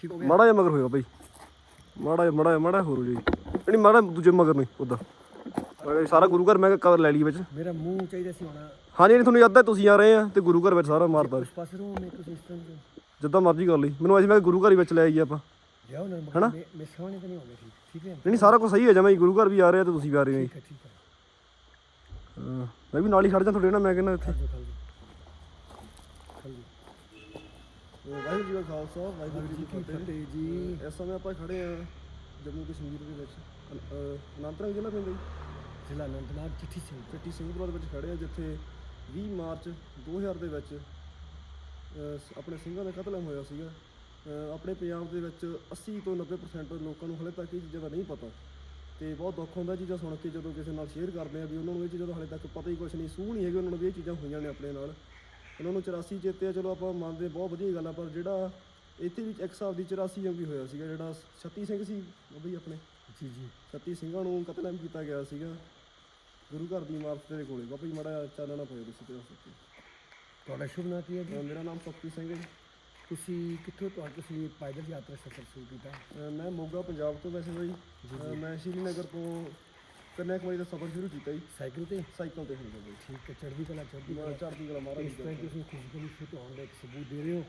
ਠੀਕ ਹੋ ਗਿਆ? ਮਾੜਾ ਜਿਹਾ ਮਗਰ ਹੋਇਆ ਬਾਈ। ਮਾੜਾ ਜਿਹਾ ਮਾੜਾ ਜਿਹਾ ਮਾੜਾ ਹੋਰ ਹੋ ਜੀ। ਨਹੀਂ ਮਾੜਾ ਦੂਜੇ ਮਗਰ ਨਹੀਂ ਉਦਾਂ ਸਾਰਾ ਗੁਰੂ ਘਰ ਮੈਂ ਕਵਰ ਲੈ ਲਈ ਵਿੱਚ। ਮੇਰਾ ਮੂੰਹ ਚਾਹੀਦਾ ਸੀ ਹੋਣਾ। ਹਾਂਜੀ ਨਹੀਂ ਤੁਹਾਨੂੰ ਯਾਦ ਹੈ ਤੁਸੀਂ ਆ ਰਹੇ ਆ ਤੇ ਗੁਰੂ ਘਰ ਵਿੱਚ ਸਾਰਾ ਮਾਰਦਾ ਉਸ ਪਾਸੇ ਨੂੰ ਮੈਂ ਤੁਸੀਂ ਇਸ ਤਰ੍ਹਾਂ ਦੇ ਜਿੱਦਾਂ ਮਰਜ਼ੀ ਕਰ ਲਈ। ਮੈਨੂੰ ਅੱਜ ਮੈਂ ਗੁਰੂ ਘਰ ਹੀ ਵਿੱਚ ਲੈ ਆਈਏ ਆਪਾਂ। ਜਾਓ ਨਾ ਮੈਂ ਸਾਹਮਣੇ ਤਾਂ ਨਹੀਂ ਹੋਵੇ ਠੀਕ ਠੀਕ ਹੈ? ਨਹੀਂ ਸਾਰਾ ਕੁਝ ਸਹੀ ਹੈ ਜਮਾ ਗੁਰੂ ਘਰ ਵੀ ਆ ਰਹੇ ਤੇ ਤੁਸੀਂ ਵੀ ਆ ਰਹੇ ਹੋ ਠੀਕ ਹੈ ਠੀਕ ਹੈ। ਹਾਂ, ਮੈਂ ਵੀ ਨਾਲ ਹੀ ਖੜ ਜਾ ਤੁਹਾਡੇ ਨਾਲ ਮੈਂ ਕਹਿੰਦਾ ਇੱਥੇ। ਵਾਹਿਗੁਰੂ ਜੀ ਕਾ ਖਾਲਸਾ ਵਾਹਿਗੁਰੂ ਜੀ ਕੀ ਫਤਿਹ। ਜੀ। ਇਸ ਸਮੇਂ ਆਪਾਂ ਖੜੇ ਆ ਜੰਮੂ ਕਸ਼ਮੀਰ ਦੇ ਵਿੱਚ। ਅਨੰਤਨਾਗ ਜ਼ਿਲ੍ਹਾ ਪੈਂਦਾ ਜੀ? ਜ਼ਿਲ੍ਹਾ ਅਨੰਤਨਾਗ ਚਿੱਠੀ ਸਿੰਘ। ਚਿੱਟੀ ਸਿੰਘਪੁਰਾ ਦੇ ਵਿੱਚ ਖੜੇ ਆ ਜਿੱਥੇ 20 ਮਾਰਚ 2000 ਦੇ ਵਿੱਚ ਆਪਣੇ ਸਿੰਘਾਂ ਦਾ ਕਤਲ ਹੋਇਆ ਸੀਗਾ। ਆਪਣੇ ਪੰਜਾਬ ਦੇ ਵਿੱਚ 80 ਤੋਂ 90% ਲੋਕਾਂ ਨੂੰ ਹਲੇ ਤੱਕ ਇਹ ਚੀਜ਼ਾਂ ਦਾ ਨਹੀਂ ਪਤਾ। ਤੇ ਬਹੁਤ ਦੁੱਖ ਹੁੰਦਾ ਚੀਜ਼ਾਂ ਸੁਣ ਕੇ ਜਦੋਂ ਕਿਸੇ ਨਾਲ ਸ਼ੇਅਰ ਕਰਦੇ ਆ ਵੀ ਉਹਨਾਂ ਨੂੰ ਇਹ ਚੀਜ਼ਾਂ ਦਾ ਹਲੇ ਤੱਕ ਪਤਾ ਹੀ ਕੁਝ ਨਹੀਂ ਸੂਹ ਨਹੀਂ ਹੈਗੇ ਉਹਨਾਂ ਨੂੰ ਵੀ ਇਹ ਚੀਜ਼ਾਂ ਹੋਈਆਂ ਨੇ ਆਪਣੇ ਨਾਲ। ਉਹਨਾਂ ਨੂੰ 84 ਚੇਤੇ ਆ ਚਲੋ ਆਪਾਂ ਮੰਨਦੇ ਬਹੁਤ ਵਧੀਆ ਗੱਲ ਆ ਪਰ ਜਿਹੜਾ ਇੱਥੇ ਵੀ ਇੱਕ ਹਿਸਾਬ ਦੀ 84 ਜੰਗ ਵੀ ਹੋਇਆ ਸੀਗਾ ਜਿਹੜਾ 36 ਸਿੰਘ ਸੀ ਉਹ ਵੀ ਆਪਣੇ। ਜੀ ਜੀ। 36 ਸਿੰਘਾਂ ਨੂੰ ਕਤਲੇਆਮ ਕੀਤਾ ਗਿਆ ਸੀਗਾ। ਗੁਰੂ ਘਰ ਦੀ ਇਮਾਰਤ ਦੇ ਕੋਲੇ। ਬਾਬਾ ਜੀ ਮੜਾ ਚਾਨਣਾ ਪਏ ਤੁਸੀਂ ਤੇ ਤੁਹਾਡਾ ਸ਼ੁਭ ਨਾਮ ਕੀ ਹੈ ਜੀ? ਮੇਰਾ ਨਾਮ ਸੁਖਪ੍ਰੀਤ ਸਿੰਘ ਹੈ ਜੀ। ਤੁਸੀਂ ਕਿੱਥੋਂ ਤੋਂ ਤੁਸੀਂ ਪੈਦਲ ਯਾਤਰਾ ਸਫ਼ਰ ਸ਼ੁਰੂ ਕੀਤਾ? ਮੈਂ ਮੋਗਾ ਪੰਜਾਬ ਤੋਂ ਵੈਸੇ ਬਾਈ। ਮੈਂ ਸ਼੍ਰੀਨਗਰ ਤੋਂ ਕੰਨਿਆਕੁਮਾਰੀ ਦਾ ਸਫ਼ਰ ਸ਼ੁਰੂ ਕੀਤਾ ਜੀ। ਸਾਈਕਲ ਤੇ? ਸਾਈਕਲ ਤੇ ਹੁੰਦਾ ਬਾਈ ਠੀਕ ਹੈ ਚੜ੍ਹਦੀ ਕਲਾ ਚੜ੍ਹਦੀ ਮੈਂ ਕਲਾ। ਚੜ੍ਹਦੀ ਕਲਾ ਮਹਾਰਾਜ ਇਸ ਤਰ੍ਹਾਂ ਤੁਸੀਂ ਫਿਜ਼ੀਕਲੀ ਫਿਟ ਹੋਣ ਦਾ ਇੱਕ ਸਬੂਤ ਦੇ ਰਹੇ ਹੋ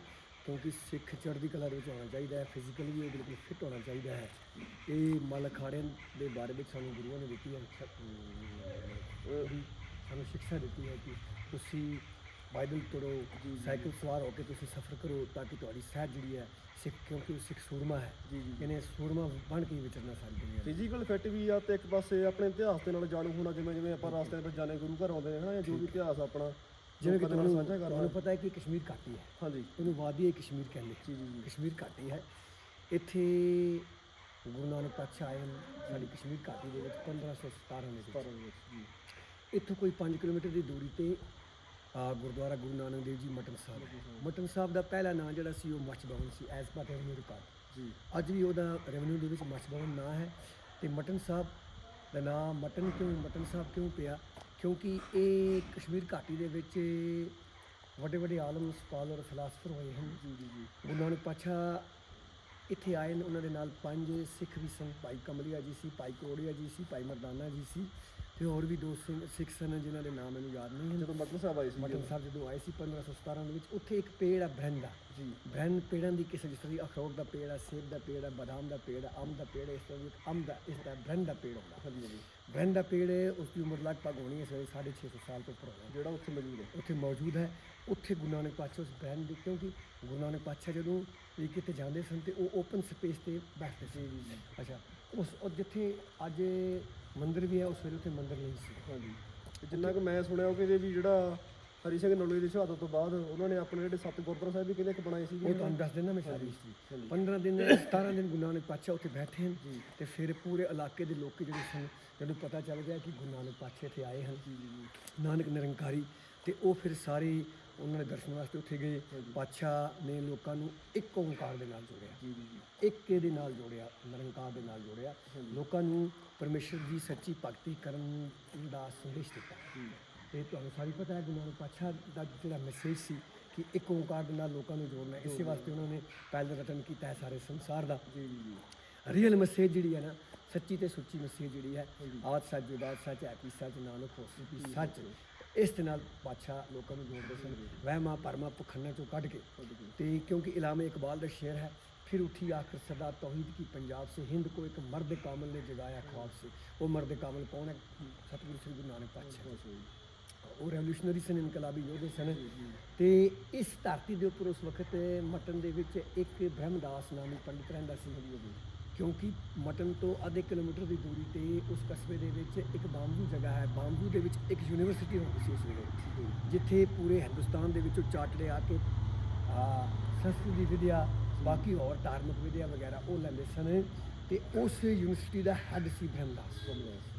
ਕਿਉਂਕਿ ਸਿੱਖ ਚੜ੍ਹਦੀ ਕਲਾ ਦੇ ਵਿੱਚ ਹੋਣਾ ਚਾਹੀਦਾ ਹੈ ਫਿਜ਼ੀਕਲੀ ਵੀ ਉਹ ਬਿਲਕੁਲ ਫਿਟ ਹੋਣਾ ਚਾਹੀਦਾ ਹੈ। ਇਹ ਮਲ ਅਖਾੜਿਆਂ ਦੇ ਬਾਰੇ ਵਿੱਚ ਸਾਨੂੰ ਗੁਰੂਆਂ ਨੇ ਦਿੱਤੀ ਹੈ ਅਹ, ਸਾਨੂੰ ਸਿੱਖਿਆ ਦਿੱਤੀ ਹੈ ਕਿ ਤੁਸੀਂ ਬਾਈਬਲ ਪੜ੍ਹੋ ਸਾਈਕਲ ਸਵਾਰ ਹੋ ਕੇ ਤੁਸੀਂ ਸਫ਼ਰ ਕਰੋ ਤਾਂ ਕਿ ਤੁਹਾਡੀ ਸਿਹਤ ਜਿਹੜੀ ਹੈ ਸਿੱਖ ਕਿਉਂਕਿ ਉਹ ਸਿੱਖ ਸੂਰਮਾ ਹੈ। ਜੀ, ਜੀ। ਇਹਨੇ ਸੂਰਮਾ ਬਣ ਕੇ ਵਿਚਰਨਾ ਸਾਰੀ ਦੁਨੀਆ। ਫਿਜ਼ੀਕਲ ਫਿੱਟ ਵੀ ਆ ਤੇ ਇੱਕ ਪਾਸੇ ਆਪਣੇ ਇਤਿਹਾਸ ਦੇ ਨਾਲ ਜਾਣੂ ਹੋਣਾ ਜਿਵੇਂ ਜਿਵੇਂ ਆਪਾਂ ਰਸਤੇ ਵਿੱਚ ਜਾਂਦੇ ਗੁਰੂ ਘਰ ਆਉਂਦੇ ਹਾਂ ਜਾਂ ਜੋ ਵੀ ਇਤਿਹਾਸ ਆਪਣਾ ਜਿਵੇਂ ਕਿ ਤੁਹਾਨੂੰ ਸਾਂਝਾ ਕਰਨਾ। ਤੁਹਾਨੂੰ ਪਤਾ ਹੈ ਕਿ ਕਸ਼ਮੀਰ ਘਾਟੀ ਹੈ ਹਾਂਜੀ। ਇਹਨੂੰ ਵਾਦੀ ਹੈ ਕਸ਼ਮੀਰ ਕਹਿੰਦੇ। ਜੀ ਜੀ ਕਸ਼ਮੀਰ ਘਾਟੀ ਹੈ ਇੱਥੇ ਗੁਰੂ ਨਾਨਕ ਪਾਤਸ਼ਾਹ ਆਏ ਹਨ ਸਾਡੀ ਕਸ਼ਮੀਰ ਘਾਟੀ ਦੇ ਵਿੱਚ 1517 ਦੇ ਵਿੱਚ। ਇੱਥੋਂ ਕੋਈ 5 ਕਿਲੋਮੀਟਰ ਦੀ ਦੂਰੀ ਤੇ ਗੁਰਦੁਆਰਾ ਗੁਰੂ ਨਾਨਕ ਦੇਵ ਜੀ ਮਟਨ ਸਾਹਿਬ। ਮਟਨ ਸਾਹਿਬ ਦਾ ਪਹਿਲਾ ਨਾਂ ਜਿਹੜਾ ਸੀ ਉਹ ਮੱਛ ਭਵਨ ਸੀ ਐਸ ਪਰ ਰੈਵਨਿਊ ਰਿਕਾਰਡ ਜੀ। ਅੱਜ ਵੀ ਉਹਦਾ ਰੈਵਨਿਊ ਦੇ ਵਿੱਚ ਮੱਛ ਭਵਨ ਨਾਂ ਹੈ ਤੇ ਮਟਨ ਸਾਹਿਬ ਦਾ ਨਾਮ ਮਟਨ ਕਿਉਂ ਮਟਨ ਸਾਹਿਬ ਕਿਉਂ ਪਿਆ? ਕਿਉਂਕਿ ਇਹ ਕਸ਼ਮੀਰ ਘਾਟੀ ਦੇ ਵਿੱਚ ਵੱਡੇ ਵੱਡੇ ਆਲਮ ਸਕਾਲਰ ਫਿਲਾਸਫਰ ਹੋਏ ਹਨ। ਜੀ ਜੀ ਜੀ। ਗੁਰੂ ਨਾਨਕ ਪਾਤਸ਼ਾਹ ਇੱਥੇ ਆਏ ਨੇ ਉਹਨਾਂ ਦੇ ਨਾਲ ਪੰਜ ਸਿੱਖ ਵੀ ਸਨ ਭਾਈ ਕਮਲੀਆ ਜੀ ਸੀ ਭਾਈ ਕਰੋੜੀਆ ਜੀ ਸੀ ਭਾਈ ਮਰਦਾਨਾ ਜੀ ਸੀ ਤੇ ਹੋਰ ਵੀ ਦੋ ਸਿੰਘ ਸਿੱਖ ਸਨ ਜਿਨ੍ਹਾਂ ਦੇ ਨਾਮ ਮੈਨੂੰ ਯਾਦ ਨਹੀਂ ਹਨ। ਜਦੋਂ ਮਤਲਬ ਸਾਹਿਬ ਆਏ ਸੀ ਮਟਨ ਸਾਹਿਬ ਜਦੋਂ ਆਏ ਸੀ 1517 ਦੇ ਵਿੱਚ ਉੱਥੇ ਇੱਕ ਪੇੜ ਆ ਬ੍ਰਹਨ ਦਾ ਜੀ। ਬ੍ਰਹਨ ਪੇੜਾਂ ਦੀ ਕਿਸੇ ਜਿਸ ਤਰ੍ਹਾਂ ਅਖਰੋਟ ਦਾ ਪੇੜ ਆ ਸੇਬ ਦਾ ਪੇੜ ਆ ਬਦਾਮ ਦਾ ਪੇੜ ਆ ਅੰਬ ਦਾ ਪੇੜ ਇਸ ਤਰ੍ਹਾਂ ਇੱਕ ਅੰਬ ਦਾ ਇਸ ਦਾ ਬ੍ਰਹਨ ਦਾ ਪੇੜ ਹੁੰਦਾ। ਹਾਂਜੀ ਬ੍ਰਹਨ ਦਾ ਪੇੜ ਉਸ ਦੀ ਉਮਰ ਲਗਭਗ ਹੋਣੀ ਹੈ ਸਵੇਰੇ 650 ਸਾਲ ਤੋਂ ਉੱਪਰ ਹੋਣਾ। ਜਿਹੜਾ ਉੱਥੇ ਮੌਜੂਦ ਹੈ? ਉੱਥੇ ਮੌਜੂਦ ਹੈ। ਉੱਥੇ ਗੁਰੂ ਨਾਨਕ ਪਾਤਸ਼ਾਹ ਉਸ ਬ੍ਰਹਨ ਦੀ ਕਿਉਂਕਿ ਗੁਰੂ ਨਾਨਕ ਪਾਤਸ਼ਾਹ ਜਦੋਂ ਵੀ ਕਿਤੇ ਜਾਂਦੇ ਸਨ ਤੇ ਉਹ ਓਪਨ ਸਪੇਸ ਤੇ ਬੈਠਦੇ ਸੀ ਅੱਛਾ ਉਸ ਉਹ ਜਿੱਥੇ ਅੱਜ ਮੰਦਿਰ ਵੀ ਹੈ ਉਸ ਵੇਲੇ ਉੱਥੇ ਮੰਦਿਰ ਨਹੀਂ ਸੀ। ਹਾਂਜੀ। ਜਿੰਨਾ ਕਿ ਮੈਂ ਸੁਣਿਆ ਉਹ ਕਹਿੰਦੇ ਵੀ ਜਿਹੜਾ ਹਰੀ ਸਿੰਘ ਨਲੋਏ ਦੀ ਸ਼ਹਾਦਤ ਤੋਂ ਬਾਅਦ ਉਹਨਾਂ ਨੇ ਆਪਣੇ ਜਿਹੜੇ ਸੱਤ ਗੁਰਦੁਆਰਾ ਸਾਹਿਬ ਵੀ ਕਹਿੰਦੇ ਇੱਕ ਬਣਾਏ ਸੀ ਉਹ ਤੁਹਾਨੂੰ ਦੱਸ ਦਿੰਦਾ ਮੈਂ ਸਾਰੀ ਹਿਸਟਰੀ ਹਾਂਜੀ। 15 ਦਿਨ 17 ਦਿਨ ਗੁਰੂ ਨਾਨਕ ਪਾਤਸ਼ਾਹ ਉੱਥੇ ਬੈਠੇ ਹਨ ਤੇ ਫਿਰ ਪੂਰੇ ਇਲਾਕੇ ਦੇ ਲੋਕ ਜਿਹੜੇ ਸਨ ਜਦੋਂ ਪਤਾ ਚੱਲ ਗਿਆ ਕਿ ਗੁਰੂ ਨਾਨਕ ਪਾਤਸ਼ਾਹ ਇੱਥੇ ਆਏ ਹਨ ਨਾਨਕ ਨਿਰੰਕਾਰੀ ਤੇ ਉਹ ਫਿਰ ਸਾਰੇ ਉਹਨਾਂ ਨੇ ਦਰਸ਼ਨ ਵਾਸਤੇ ਉੱਥੇ ਗਏ। ਪਾਤਸ਼ਾਹ ਨੇ ਲੋਕਾਂ ਨੂੰ ਇੱਕ ਓੰਕਾਰ ਦੇ ਨਾਲ ਜੋੜਿਆ। ਇੱਕ ਦੇ ਨਾਲ ਜੋੜਿਆ ਨਿਰੰਕਾਰ ਦੇ ਨਾਲ ਜੋੜਿਆ। ਲੋਕਾਂ ਨੂੰ ਪਰਮੇਸ਼ਰ ਦੀ ਸੱਚੀ ਭਗਤੀ ਕਰਨ ਦਾ ਸੰਦੇਸ਼ ਦਿੱਤਾ। ਤੇ ਤੁਹਾਨੂੰ ਸਾਰੀ ਪਤਾ ਹੈ ਗੁਰੂ ਨਾਨਕ ਪਾਤਸ਼ਾਹ ਦਾ ਜਿਹੜਾ ਮੈਸੇਜ ਸੀ ਕਿ ਇੱਕ ਓੰਕਾਰ ਦੇ ਨਾਲ ਲੋਕਾਂ ਨੂੰ ਜੋੜਨਾ ਹੈ। ਇਸੇ ਵਾਸਤੇ ਉਹਨਾਂ ਨੇ ਪਹਿਲ ਰਟਨ ਕੀਤਾ ਹੈ ਸਾਰੇ ਸੰਸਾਰ ਦਾ ਜੀ ਜੀ ਜੀ ਰੀਅਲ ਮੈਸੇਜ ਜਿਹੜੀ ਹੈ ਨਾ ਸੱਚੀ ਤੇ ਸੁੱਚੀ ਮੈਸੇਜ ਜਿਹੜੀ ਹੈ ਆਦ ਸੱਚ ਜੁਦਾਤ ਸੱਚ ਹੈ ਕੀ ਸੱਚ ਨਾਨਕ ਹੋਸੀ ਕੀ ਸੱਚ ਇਸ ਦੇ ਨਾਲ ਬਾਦਸ਼ਾਹ ਲੋਕਾਂ ਨੂੰ ਜੋੜਦੇ ਸਨ ਵਹਿਮਾਂ ਪਰਮਾ ਪਖੰਡਾਂ ਚੋਂ ਕੱਢ ਕੇ ਤੇ ਕਿਉਂਕਿ ਇਲਾਮੇ ਇਕਬਾਲ ਦਾ ਸ਼ੇਰ ਹੈ फिर उठी आखिर सदा तौहीद की पंजाब से हिंद को एक मर्द कामल ने जगाया ख्वाब से वो मर्द कामल कौन है सतगुरु श्री गुरु नानक पातशाह ਉਹ ਰੈਵੋਲੂਸ਼ਨਰੀ ਸਨ ਇਨਕਲਾਬੀ ਯੋਧੇ ਸਨ। ਤੇ ਇਸ ਧਰਤੀ ਦੇ ਉੱਪਰ ਉਸ ਵਕਤ ਮਟਨ ਦੇ ਵਿੱਚ ਇੱਕ ਬ੍ਰਹਮਦਾਸ ਨਾਮੀ ਪੰਡਿਤ ਰਹਿੰਦਾ ਸੀ ਕਿਉਂਕਿ ਮਟਨ ਤੋਂ ਅੱਧੇ ਕਿਲੋਮੀਟਰ ਦੀ ਦੂਰੀ ਤੇ ਉਸ ਕਸਬੇ ਦੇ ਵਿੱਚ ਇੱਕ ਬਾਂਬੂ ਜਗ੍ਹਾ ਹੈ। ਬਾਂਬੂ ਦੇ ਵਿੱਚ ਇੱਕ ਯੂਨੀਵਰਸਿਟੀ ਹੁੰਦੀ ਸੀ ਉਸ ਵੇਲੇ ਜਿੱਥੇ ਪੂਰੇ ਹਿੰਦੁਸਤਾਨ ਦੇ ਵਿੱਚੋਂ ਚਾਟੜੇ ਆ ਕੇ ਆ ਸੰਸਕ੍ਰਿਤ ਦੀ ਵਿਦਿਆ ਬਾਕੀ ਹੋਰ ਧਾਰਮਿਕ ਵਿਦਿਆ ਵਗੈਰਾ ਉਹ ਲੈਂਦੇ ਸਨ। ਤੇ ਉਸ ਯੂਨੀਵਰਸਿਟੀ ਦਾ ਹੈੱਡ ਸੀ ਬ੍ਰਹਮਦਾਸ।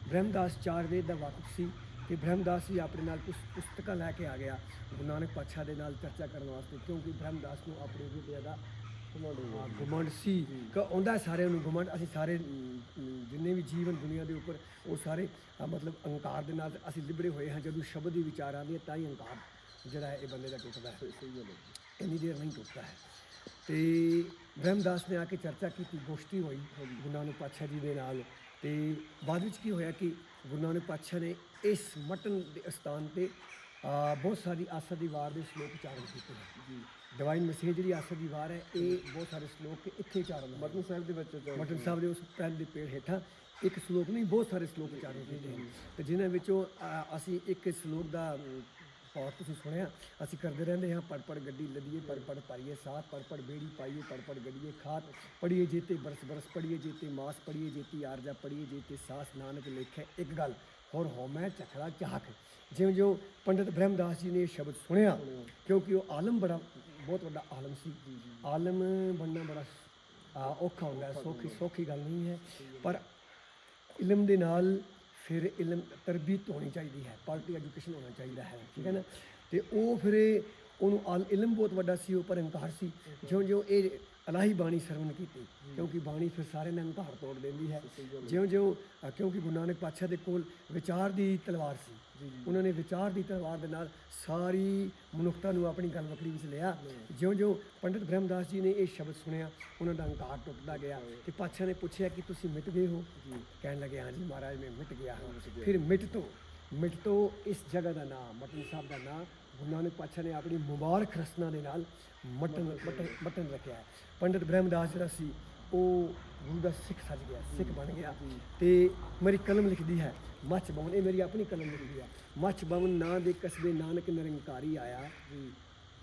ਬ੍ਰਹਮਦਾਸ ਚਾਰ ਵੇਦ ਦਾ ਵਾਕਫ ਸੀ। ਤੇ ਬ੍ਰਹਮਦਾਸ ਵੀ ਆਪਣੇ ਨਾਲ ਕੁਝ ਪੁਸਤਕਾਂ ਲੈ ਕੇ ਆ ਗਿਆ ਗੁਰੂ ਨਾਨਕ ਪਾਤਸ਼ਾਹ ਦੇ ਨਾਲ ਚਰਚਾ ਕਰਨ ਵਾਸਤੇ ਕਿਉਂਕਿ ਬ੍ਰਹਮਦਾਸ ਨੂੰ ਆਪਣੀ ਵਿਦਿਆ ਦਾ ਗੁਮੰਡ ਸੀ। ਕਿ ਆਉਂਦਾ ਸਾਰਿਆਂ ਨੂੰ ਗੁਮੰਡ ਅਸੀਂ ਸਾਰੇ ਜਿੰਨੇ ਵੀ ਜੀਵਨ ਦੁਨੀਆ ਦੇ ਉੱਪਰ ਉਹ ਸਾਰੇ ਮਤਲਬ ਅਹੰਕਾਰ ਦੇ ਨਾਲ ਅਸੀਂ ਲਿਬੜੇ ਹੋਏ ਹਾਂ ਜਦੋਂ ਸ਼ਬਦ ਦੀ ਵਿਚਾਰ ਆਉਂਦੀ ਹੈ ਤਾਂ ਹੀ ਅਹੰਕਾਰ ਜਿਹੜਾ ਹੈ ਇਹ ਬੰਦੇ ਦਾ ਟੁੱਟਦਾ ਹੈ। ਸਹੀ ਗੱਲ ਹੈ। ਇੰਨੀ ਦੇਰ ਨਹੀਂ ਟੁੱਟਦਾ ਹੈ। ਤੇ ਬ੍ਰਹਮਦਾਸ ਨੇ ਆ ਕੇ ਚਰਚਾ ਕੀਤੀ ਗੋਸ਼ਟੀ ਹੋਈ ਗੁਰੂ ਨਾਨਕ ਪਾਤਸ਼ਾਹ ਜੀ ਦੇ ਨਾਲ। ਤੇ ਬਾਅਦ ਵਿੱਚ ਕੀ ਹੋਇਆ ਕਿ ਗੁਰੂ ਨਾਨਕ ਪਾਤਸ਼ਾਹ ਨੇ ਇਸ ਮਟਨ ਦੇ ਸਥਾਨ ਤੇ ਬਹੁਤ ਸਾਰੀ ਆਸਾ ਦੀ ਵਾਰ ਦੇ ਸ਼ਲੋਕ ਉਚਾਰਨ ਕੀਤੇ ਨੇ। ਜੀ। ਡਿਵਾਈਨ ਮੈਸੇਜ ਜਿਹੜੀ ਆਸਾ ਦੀ ਵਾਰ ਹੈ ਇਹ ਬਹੁਤ ਸਾਰੇ ਸ਼ਲੋਕ ਇੱਥੇ ਉਚਾਰਨ ਮਟਨ ਸਾਹਿਬ ਦੇ ਵਿੱਚ ਮਟਨ ਸਾਹਿਬ ਦੇ ਉਸ ਪੈਨ ਦੇ ਪੇੜ ਹੇਠਾਂ ਇੱਕ ਸ਼ਲੋਕ ਨਹੀਂ ਬਹੁਤ ਸਾਰੇ ਸ਼ਲੋਕ ਉਚਾਰਨ ਕੀਤੇ ਤੇ ਜਿਨ੍ਹਾਂ ਵਿੱਚੋਂ ਅਸੀਂ ਇੱਕ ਸ਼ਲੋਕ ਦਾ ਪਾਠ ਤੁਸੀਂ ਸੁਣਿਆ ਅਸੀਂ ਕਰਦੇ ਰਹਿੰਦੇ ਹਾਂ ਪੜ ਪੜ ਗੱਡੀ ਲੱਦੀਏ ਪੜ ਪੜ ਪਾਈਏ ਸਾਥ ਪੜ ਪੜ ਬੇੜੀ ਪਾਈਏ ਪੜ ਪੜ ਗੱਡੀਏ ਖਾਤ ਪੜੀਏ ਜੀਤੇ ਬਰਸ ਬਰਸ ਪੜੀਏ ਜੀਤੇ ਮਾਸ ਪੜੀਏ ਜੀਤੀ ਆਰਜਾ ਪੜੀਏ ਜੀਤੇ ਸਾਸ ਨਾਨਕ ਲੇਖੇ ਇੱਕ ਗੱਲ। ਹੋਰ ਹਉਮੈ ਝਖੜਾ ਝਾਕ ਜਿਉਂ ਜਿਉਂ ਪੰਡਿਤ ਬ੍ਰਹਮਦਾਸ ਜੀ ਨੇ ਇਹ ਸ਼ਬਦ ਸੁਣਿਆ ਕਿਉਂਕਿ ਉਹ ਆਲਮ ਬੜਾ ਬਹੁਤ ਵੱਡਾ ਆਲਮ ਸੀ। ਆਲਮ ਬਣਨਾ ਬੜਾ ਔਖਾ ਹੁੰਦਾ ਹੈ ਸੌਖੀ ਸੌਖੀ ਗੱਲ ਨਹੀਂ ਹੈ। ਪਰ ਇਲਮ ਦੇ ਨਾਲ ਫਿਰ ਇਲਮ ਤਰਬੀਤ ਹੋਣੀ ਚਾਹੀਦੀ ਹੈ ਕੁਆਲਿਟੀ ਐਜੂਕੇਸ਼ਨ ਹੋਣਾ ਚਾਹੀਦਾ ਹੈ, ਠੀਕ ਹੈ ਨਾ? ਤੇ ਉਹ ਫਿਰ ਉਹਨੂੰ ਆਲ- ਇਲਮ ਬਹੁਤ ਵੱਡਾ ਸੀ, ਉਹ ਪਰ ਹੰਕਾਰ ਸੀ। ਜਿਉਂ ਜਿਉਂ ਇਹ ਅਲਾਹੀ ਬਾਣੀ ਸਰਵਣ ਕੀਤੀ, ਕਿਉਂਕਿ ਬਾਣੀ ਫਿਰ ਸਾਰੇ ਨੇ ਹੰਕਾਰ ਤੋੜ ਦਿੰਦੀ ਹੈ। ਜਿਉਂ ਜਿਉਂ ਕਿਉਂਕਿ ਗੁਰੂ ਨਾਨਕ ਪਾਤਸ਼ਾਹ ਦੇ ਕੋਲ ਵਿਚਾਰ ਦੀ ਤਲਵਾਰ ਸੀ। ਉਹਨਾਂ ਨੇ ਵਿਚਾਰ ਦੀ ਤਲਵਾਰ ਦੇ ਨਾਲ ਸਾਰੀ ਮਨੁੱਖਤਾ ਨੂੰ ਆਪਣੀ ਗੱਲ ਵਕੜੀ ਵਿੱਚ ਲਿਆ। ਜਿਉਂ ਜਿਉਂ ਪੰਡਿਤ ਬ੍ਰਹਮਦਾਸ ਜੀ ਨੇ ਇਹ ਸ਼ਬਦ ਸੁਣਿਆ ਉਹਨਾਂ ਦਾ ਹੰਕਾਰ ਟੁੱਟਦਾ ਗਿਆ ਤੇ ਪਾਤਸ਼ਾਹ ਨੇ ਪੁੱਛਿਆ ਕਿ ਤੁਸੀਂ ਮਿਟ ਗਏ ਹੋ? ਕਹਿਣ ਲੱਗੇ ਹਾਂ ਜੀ ਮਹਾਰਾਜ ਮੈਂ ਮਿਟ ਗਿਆ ਹਾਂ। ਫਿਰ ਮਿਟ ਤੋਂ ਮਿਟ ਤੋਂ ਇਸ ਜਗ੍ਹਾ ਦਾ ਨਾਮ ਮਟਨ ਸਾਹਿਬ ਦਾ ਨਾਮ ਗੁਰੂ ਨਾਨਕ ਪਾਤਸ਼ਾਹ ਨੇ ਆਪਣੀ ਮੁਬਾਰਕ ਰਸਨਾ ਦੇ ਨਾਲ ਮਟਨ ਮਟਨ ਰੱਖਿਆ ਪੰਡਿਤ ਬ੍ਰਹਮਦਾਸ ਜਿਹੜਾ ਸੀ ਉਹ ਗੁਰੂ ਦਾ ਸਿੱਖ ਸੱਜ ਗਿਆ ਸਿੱਖ ਬਣ ਗਿਆ ਤੇ ਮੇਰੀ ਕਲਮ ਲਿਖਦੀ ਹੈ ਮੱਚ ਬਵਨ ਇਹ ਮੇਰੀ ਆਪਣੀ ਕਲਮ ਲਿਖਦੀ ਹੈ। ਮੱਚ ਬਵਨ ਨਾਂ ਦੇ ਕਸਬੇ ਨਾਨਕ ਨਿਰੰਕਾਰੀ ਆਇਆ।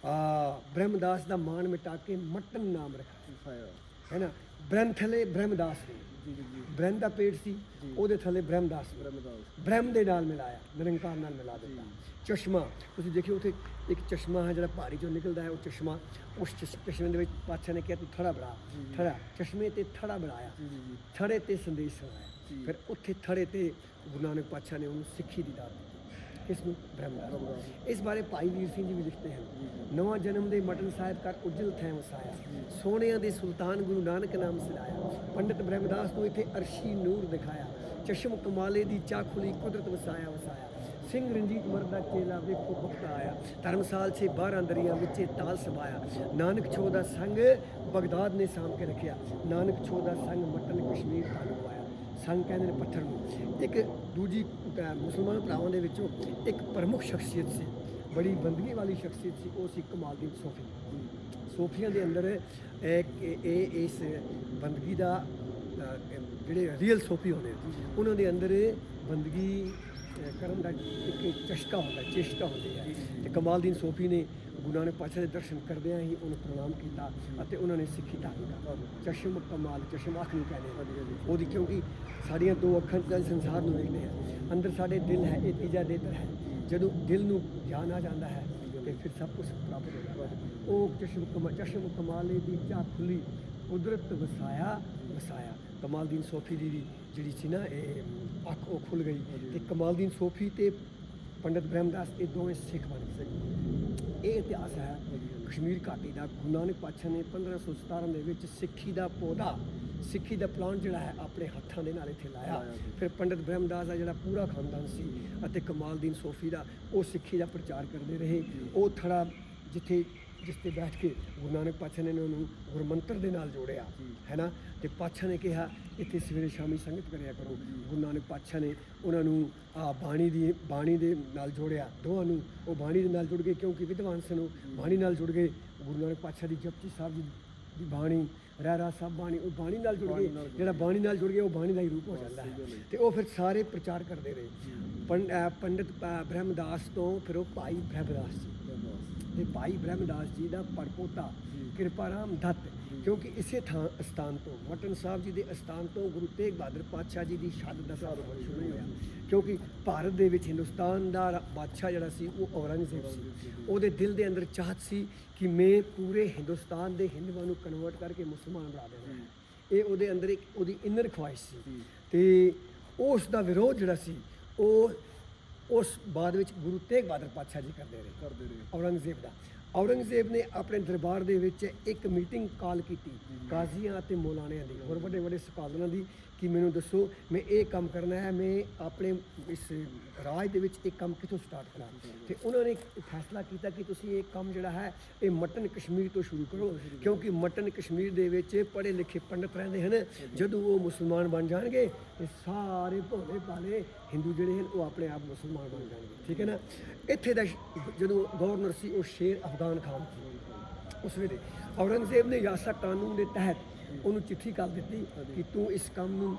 ਆ ਬ੍ਰਹਮਦਾਸ ਦਾ ਮਾਨ ਮਿਟਾ ਕੇ ਮਟਨ ਨਾਮ ਰੱਖਿਆ। ਹੈ ਨਾ? ਬ੍ਰਹਮ ਥਲੇ ਬ੍ਰਹਮਦਾਸ ਨੇ। ਬ੍ਰਹਮ ਦਾ ਪੇਟ ਸੀ ਉਹਦੇ ਥੱਲੇ ਬ੍ਰਹਮਦਾਸ ਬ੍ਰਹਮ ਦੇ ਨਾਲ ਮਿਲਾਇਆ ਨਿਰੰਕਾਰ ਨਾਲ ਮਿਲਾ ਦਿੱਤਾ। ਚਸ਼ਮਾ ਤੁਸੀਂ ਦੇਖਿਓ ਉੱਥੇ ਇੱਕ ਚਸ਼ਮਾ ਹੈ ਜਿਹੜਾ ਭਾਰੀ ਚੋਂ ਨਿਕਲਦਾ ਹੈ ਉਹ ਚਸ਼ਮਾ ਉਸ ਚਸ਼- ਚਸ਼ਮੇ ਦੇ ਵਿੱਚ ਪਾਤਸ਼ਾਹ ਨੇ ਕਿਹਾ ਤੂੰ ਥੜਾ ਬਣਾ ਥੜਾ। ਚਸ਼ਮੇ ਤੇ ਥੜਾ ਬਣਾਇਆ। ਥੜੇ ਤੇ ਸੰਦੇਸ਼ ਸੁਣਾਇਆ। ਫਿਰ ਉੱਥੇ ਥੜੇ ਤੇ ਗੁਰੂ ਨਾਨਕ ਪਾਤਸ਼ਾਹ ਨੇ ਉਹਨੂੰ ਸਿੱਖੀ ਦੀ ਦਾਤ ਦਿੱਤੀ। ਕਿਸ ਨੂੰ ਬ੍ਰਹਮਦਾਸ ਇਸ ਬਾਰੇ ਭਾਈ ਵੀਰ ਸਿੰਘ ਜੀ ਵੀ ਲਿਖਦੇ ਹਨ। ਨਵਾਂ ਜਨਮ ਦੇ ਮਟਨ ਸਾਹਿਬ ਕਰ ਉਜਲ ਥੈ ਵਸਾਇਆ। ਸੋਹਣਿਆਂ ਦੇ ਸੁਲਤਾਨ ਗੁਰੂ ਨਾਨਕ ਨਾਮ ਸਿਲਾਇਆ। ਪੰਡਿਤ ਬ੍ਰਹਮਦਾਸ ਨੂੰ ਇੱਥੇ ਅਰਸ਼ੀ ਨੂਰ ਦਿਖਾਇਆ। ਚਸ਼ਮ ਕਮਾਲੇ ਦੀ ਚਾਖੁਲੀ ਕੁਦਰਤ ਵਸਾਇਆ ਵਸਾਇਆ। ਸਿੰਘ ਰਣਜੀਤ ਮਰਦਾ ਚੇਲਾ ਵੇਖੋ ਵਕਤ ਆਇਆ। ਧਰਮਸਾਲ 'ਚ 12 ਦਰਿਆ ਵਿੱਚੇ ਤਾਲ ਸਮਾਇਆ ਨਾਨਕ ਛੋ ਦਾ ਸੰਗ ਬਗਦਾਦ ਨੇ ਸਾਂਭ ਕੇ ਰੱਖਿਆ। ਨਾਨਕ ਛੋ ਦਾ ਸੰਗ ਮਟਨ ਕਸ਼ਮੀਰ ਤਾਲੂ ਆਇਆ ਸੰਗ ਕਹਿੰਦੇ ਨੇ ਪੱਥਰ ਨੂੰ। ਇੱਕ ਦੂਜੀ ਮੁਸਲਮਾਨ ਭਰਾਵਾਂ ਦੇ ਵਿੱਚੋਂ ਇੱਕ ਪ੍ਰਮੁੱਖ ਸ਼ਖਸੀਅਤ ਸੀ। ਬੜੀ ਬੰਦਗੀ ਵਾਲੀ ਸ਼ਖਸੀਅਤ ਸੀ, ਉਹ ਸੀ ਕਮਾਲਦੀਨ ਸੋਫੀ। ਸੋਫੀਆਂ ਦੇ ਅੰਦਰ, ਇਹ ਇਸ ਬੰਦਗੀ ਦਾ ਜਿਹੜੇ ਰੀਅਲ ਸੋਫੀ ਹੁੰਦੇ ਉਹਨਾਂ ਦੇ ਅੰਦਰ ਬੰਦਗੀ ਕਰਨ ਦਾ ਇੱਕ ਚਸ਼ਕਾ ਹੁੰਦਾ, ਚੇਸ਼ਟਾ ਹੁੰਦੀ ਹੈ। ਤੇ ਕਮਾਲਦੀਨ ਸੋਫੀ ਨੇ ਗੁਰੂ ਨਾਨਕ ਪਾਤਸ਼ਾਹ ਦੇ ਦਰਸ਼ਨ ਕਰਦਿਆਂ ਹੀ ਉਹਨੂੰ ਪ੍ਰਣਾਮ ਕੀਤਾ ਅਤੇ ਉਹਨਾਂ ਨੇ ਸਿੱਖੀ ਧਾਰਨ ਕਰ ਚਸ਼ਮ ਕਮਾਲ, ਚਸ਼ਮ ਅੱਖ ਨੂੰ ਕਹਿੰਦੇ ਉਹਦੀ ਕਿਉਂਕਿ ਸਾਡੀਆਂ ਦੋ ਅੱਖਾਂ ਨਾਲ ਸੰਸਾਰ ਨੂੰ ਵੇਖਦੇ ਹਾਂ ਅੰਦਰ ਸਾਡੇ ਦਿਲ ਹੈ, ਇਹ ਤੀਜਾ ਨੇਤਰ ਹੈ। ਜਦੋਂ ਦਿਲ ਨੂੰ ਗਿਆਨ ਆ ਜਾਂਦਾ ਹੈ, ਤੇ ਫਿਰ ਸਭ ਕੁਝ ਪ੍ਰਾਪਤ ਹੋ ਜਾਂਦਾ ਹੈ। ਉਹ ਚਸ਼ਮ ਕਮਾਲ ਚਸ਼ਮ ਕਮਾਲੇ ਦੀ ਚਾਹ ਖੁੱਲੀ, ਕੁਦਰਤ ਵਸਾਇਆ ਵਸਾਇਆ। ਕਮਾਲਦੀਨ ਸੋਫੀ ਦੀ ਜਿਹੜੀ ਸੀ ਨਾ ਇਹ ਅੱਖ ਉਹ ਖੁੱਲ ਗਈ ਤੇ ਕਮਾਲਦੀਨ ਸੋਫੀ ਤੇ ਪੰਡਿਤ ਬ੍ਰਹਮਦਾਸ ਇਹ ਦੋਵੇਂ ਸਿੱਖ ਬਣ ਗਏ ਇਹ ਇਤਿਹਾਸ ਹੈ ਕਸ਼ਮੀਰ ਘਾਟੀ ਦਾ। ਗੁਰੂ ਨਾਨਕ ਪਾਤਸ਼ਾਹ ਨੇ 1517 ਦੇ ਵਿੱਚ ਸਿੱਖੀ ਦਾ ਪੌਦਾ ਸਿੱਖੀ ਦਾ ਪਲਾਂਟ ਜਿਹੜਾ ਹੈ ਆਪਣੇ ਹੱਥਾਂ ਦੇ ਨਾਲ ਇੱਥੇ ਲਾਇਆ। ਫਿਰ ਪੰਡਿਤ ਬ੍ਰਹਮਦਾਸ ਦਾ ਜਿਹੜਾ ਪੂਰਾ ਖਾਨਦਾਨ ਸੀ ਅਤੇ ਕਮਾਲਦੀਨ ਸੋਫੀ ਦਾ ਉਹ ਸਿੱਖੀ ਦਾ ਪ੍ਰਚਾਰ ਕਰਦੇ ਰਹੇ। ਉਹ ਥੜਾ ਜਿੱਥੇ ਜਿਸ ਤੇ ਬੈਠ ਕੇ ਗੁਰੂ ਨਾਨਕ ਪਾਤਸ਼ਾਹ ਨੇ ਉਹਨੂੰ ਗੁਰਮੰਤਰ ਦੇ ਨਾਲ ਜੋੜਿਆ ਹੈ ਨਾ? ਤੇ ਪਾਤਸ਼ਾਹ ਨੇ ਕਿਹਾ ਇੱਥੇ ਸਵੇਰੇ ਸ਼ਾਮੀ ਸੰਗਤ ਕਰਿਆ ਕਰੋ। ਗੁਰੂ ਨਾਨਕ ਪਾਤਸ਼ਾਹ ਨੇ ਉਹਨਾਂ ਨੂੰ ਆ ਬਾਣੀ ਦੀ ਬਾਣੀ ਦੇ ਨਾਲ ਜੋੜਿਆ। ਦੋਹਾਂ ਨੂੰ ਉਹ ਬਾਣੀ ਦੇ ਨਾਲ ਜੁੜ ਗਏ ਕਿਉਂਕਿ ਵਿਦਵਾਨ ਸਨ ਉਹ। ਬਾਣੀ ਨਾਲ ਜੁੜ ਗਏ। ਗੁਰੂ ਨਾਨਕ ਪਾਤਸ਼ਾਹ ਦੀ ਜਪਜੀ ਸਾਹਿਬ ਜੀ ਦੀ ਬਾਣੀ ਰਹਿਰਾ ਸਾਹਿਬ ਬਾਣੀ ਉਹ ਬਾਣੀ ਨਾਲ ਜੁੜ ਗਏ। ਜਿਹੜਾ ਬਾਣੀ ਨਾਲ ਜੁੜ ਗਿਆ ਉਹ ਬਾਣੀ ਦਾ ਹੀ ਰੂਪ ਹੋ ਜਾਂਦਾ ਹੈ। ਤੇ ਉਹ ਫਿਰ ਸਾਰੇ ਪ੍ਰਚਾਰ ਕਰਦੇ ਰਹੇ। ਪੰਡਿਤ ਬ੍ਰਹਮਦਾਸ ਤੋਂ ਫਿਰ ਉਹ ਭਾਈ ਬ੍ਰਹਮਦਾਸ। ਜੀ ਤੇ ਭਾਈ ਬ੍ਰਹਮਦਾਸ ਜੀ ਦਾ ਪੜਪੋਤਾ ਕਿਰਪਾ ਰਾਮ ਦੱਤ ਕਿਉਂਕਿ ਇਸੇ ਥਾਂ ਅਸਥਾਨ ਤੋਂ ਮਟਨ ਸਾਹਿਬ ਜੀ ਦੇ ਅਸਥਾਨ ਤੋਂ ਗੁਰੂ ਤੇਗ ਬਹਾਦਰ ਪਾਤਸ਼ਾਹ ਜੀ ਦੀ ਸ਼ਹਾਦਤ ਦਾ ਸਾਰ ਸ਼ੁਰੂ ਹੋਇਆ। ਕਿਉਂਕਿ ਭਾਰਤ ਦੇ ਵਿੱਚ ਹਿੰਦੁਸਤਾਨ ਦਾ ਬਾਦਸ਼ਾਹ ਜਿਹੜਾ ਸੀ ਉਹ ਔਰੰਗਜ਼ੇਬ ਸੀ। ਉਹਦੇ ਦਿਲ ਦੇ ਅੰਦਰ ਚਾਹਤ ਸੀ ਕਿ ਮੈਂ ਪੂਰੇ ਹਿੰਦੁਸਤਾਨ ਦੇ ਹਿੰਦੂਆਂ ਨੂੰ ਕਨਵਰਟ ਕਰਕੇ ਮੁਸਲਮਾਨ ਬਣਾ ਦੇਣਾ। ਇਹ ਉਹਦੇ ਅੰਦਰ ਇੱਕ ਉਹਦੀ ਇਨਰ ਖੁਆਇਸ਼ ਸੀ। ਤੇ ਉਸ ਦਾ ਵਿਰੋਧ ਜਿਹੜਾ ਸੀ ਉਹ ਉਸ ਬਾਅਦ ਵਿੱਚ ਗੁਰੂ ਤੇਗ ਬਹਾਦਰ ਪਾਤਸ਼ਾਹ ਜੀ ਕਰਦੇ ਰਹੇ। ਕਰਦੇ ਰਹੇ। ਔਰੰਗਜ਼ੇਬ ਦਾ। ਔਰੰਗਜ਼ੇਬ ਨੇ ਆਪਣੇ ਦਰਬਾਰ ਦੇ ਵਿੱਚ ਇੱਕ ਮੀਟਿੰਗ ਕਾਲ ਕੀਤੀ। ਕਾਜ਼ੀਆਂ ਅਤੇ ਮੌਲਾਨਿਆਂ ਦੀ ਹੋਰ ਵੱਡੇ ਵੱਡੇ ਸਕਾਲਰਾਂ ਦੀ। ਕਿ ਮੈਨੂੰ ਦੱਸੋ, ਮੈਂ ਇਹ ਕੰਮ ਕਰਨਾ ਹੈ, ਮੈਂ ਆਪਣੇ ਇਸ ਰਾਜ ਦੇ ਵਿੱਚ ਇਹ ਕੰਮ ਕਿੱਥੋਂ ਸਟਾਰਟ ਕਰਾਂ? ਤੇ ਉਹਨਾਂ ਨੇ ਫੈਸਲਾ ਕੀਤਾ ਕਿ ਤੁਸੀਂ ਇਹ ਕੰਮ ਜਿਹੜਾ ਹੈ, ਇਹ ਮਟਨ ਕਸ਼ਮੀਰ ਤੋਂ ਸ਼ੁਰੂ ਕਰੋ, ਕਿਉਂਕਿ ਮਟਨ ਕਸ਼ਮੀਰ ਦੇ ਵਿੱਚ ਪੜ੍ਹੇ ਲਿਖੇ ਪੰਡਤ ਰਹਿੰਦੇ ਹਨ। ਜਦੋਂ ਉਹ ਮੁਸਲਮਾਨ ਬਣ ਜਾਣਗੇ, ਤੇ ਸਾਰੇ ਭੋਲੇ ਭਾਲੇ ਹਿੰਦੂ ਜਿਹੜੇ ਹਨ, ਉਹ ਆਪਣੇ ਆਪ ਮੁਸਲਮਾਨ ਬਣ ਜਾਣਗੇ। ਠੀਕ ਹੈ ਨਾ? ਇੱਥੇ ਦਾ ਜਦੋਂ ਗਵਰਨਰ ਸੀ, ਉਹ ਸ਼ੇਰ ਅਫਗਾਨ ਖਾਨ ਉਸ ਵੇਲੇ ਔਰੰਗਜ਼ੇਬ ਨੇ ਯਾਸਾ ਕਾਨੂੰਨ ਦੇ ਤਹਿਤ ਉਹਨੂੰ ਚਿੱਠੀ ਕਰ ਦਿੱਤੀ ਕਿ ਤੂੰ ਇਸ ਕੰਮ ਨੂੰ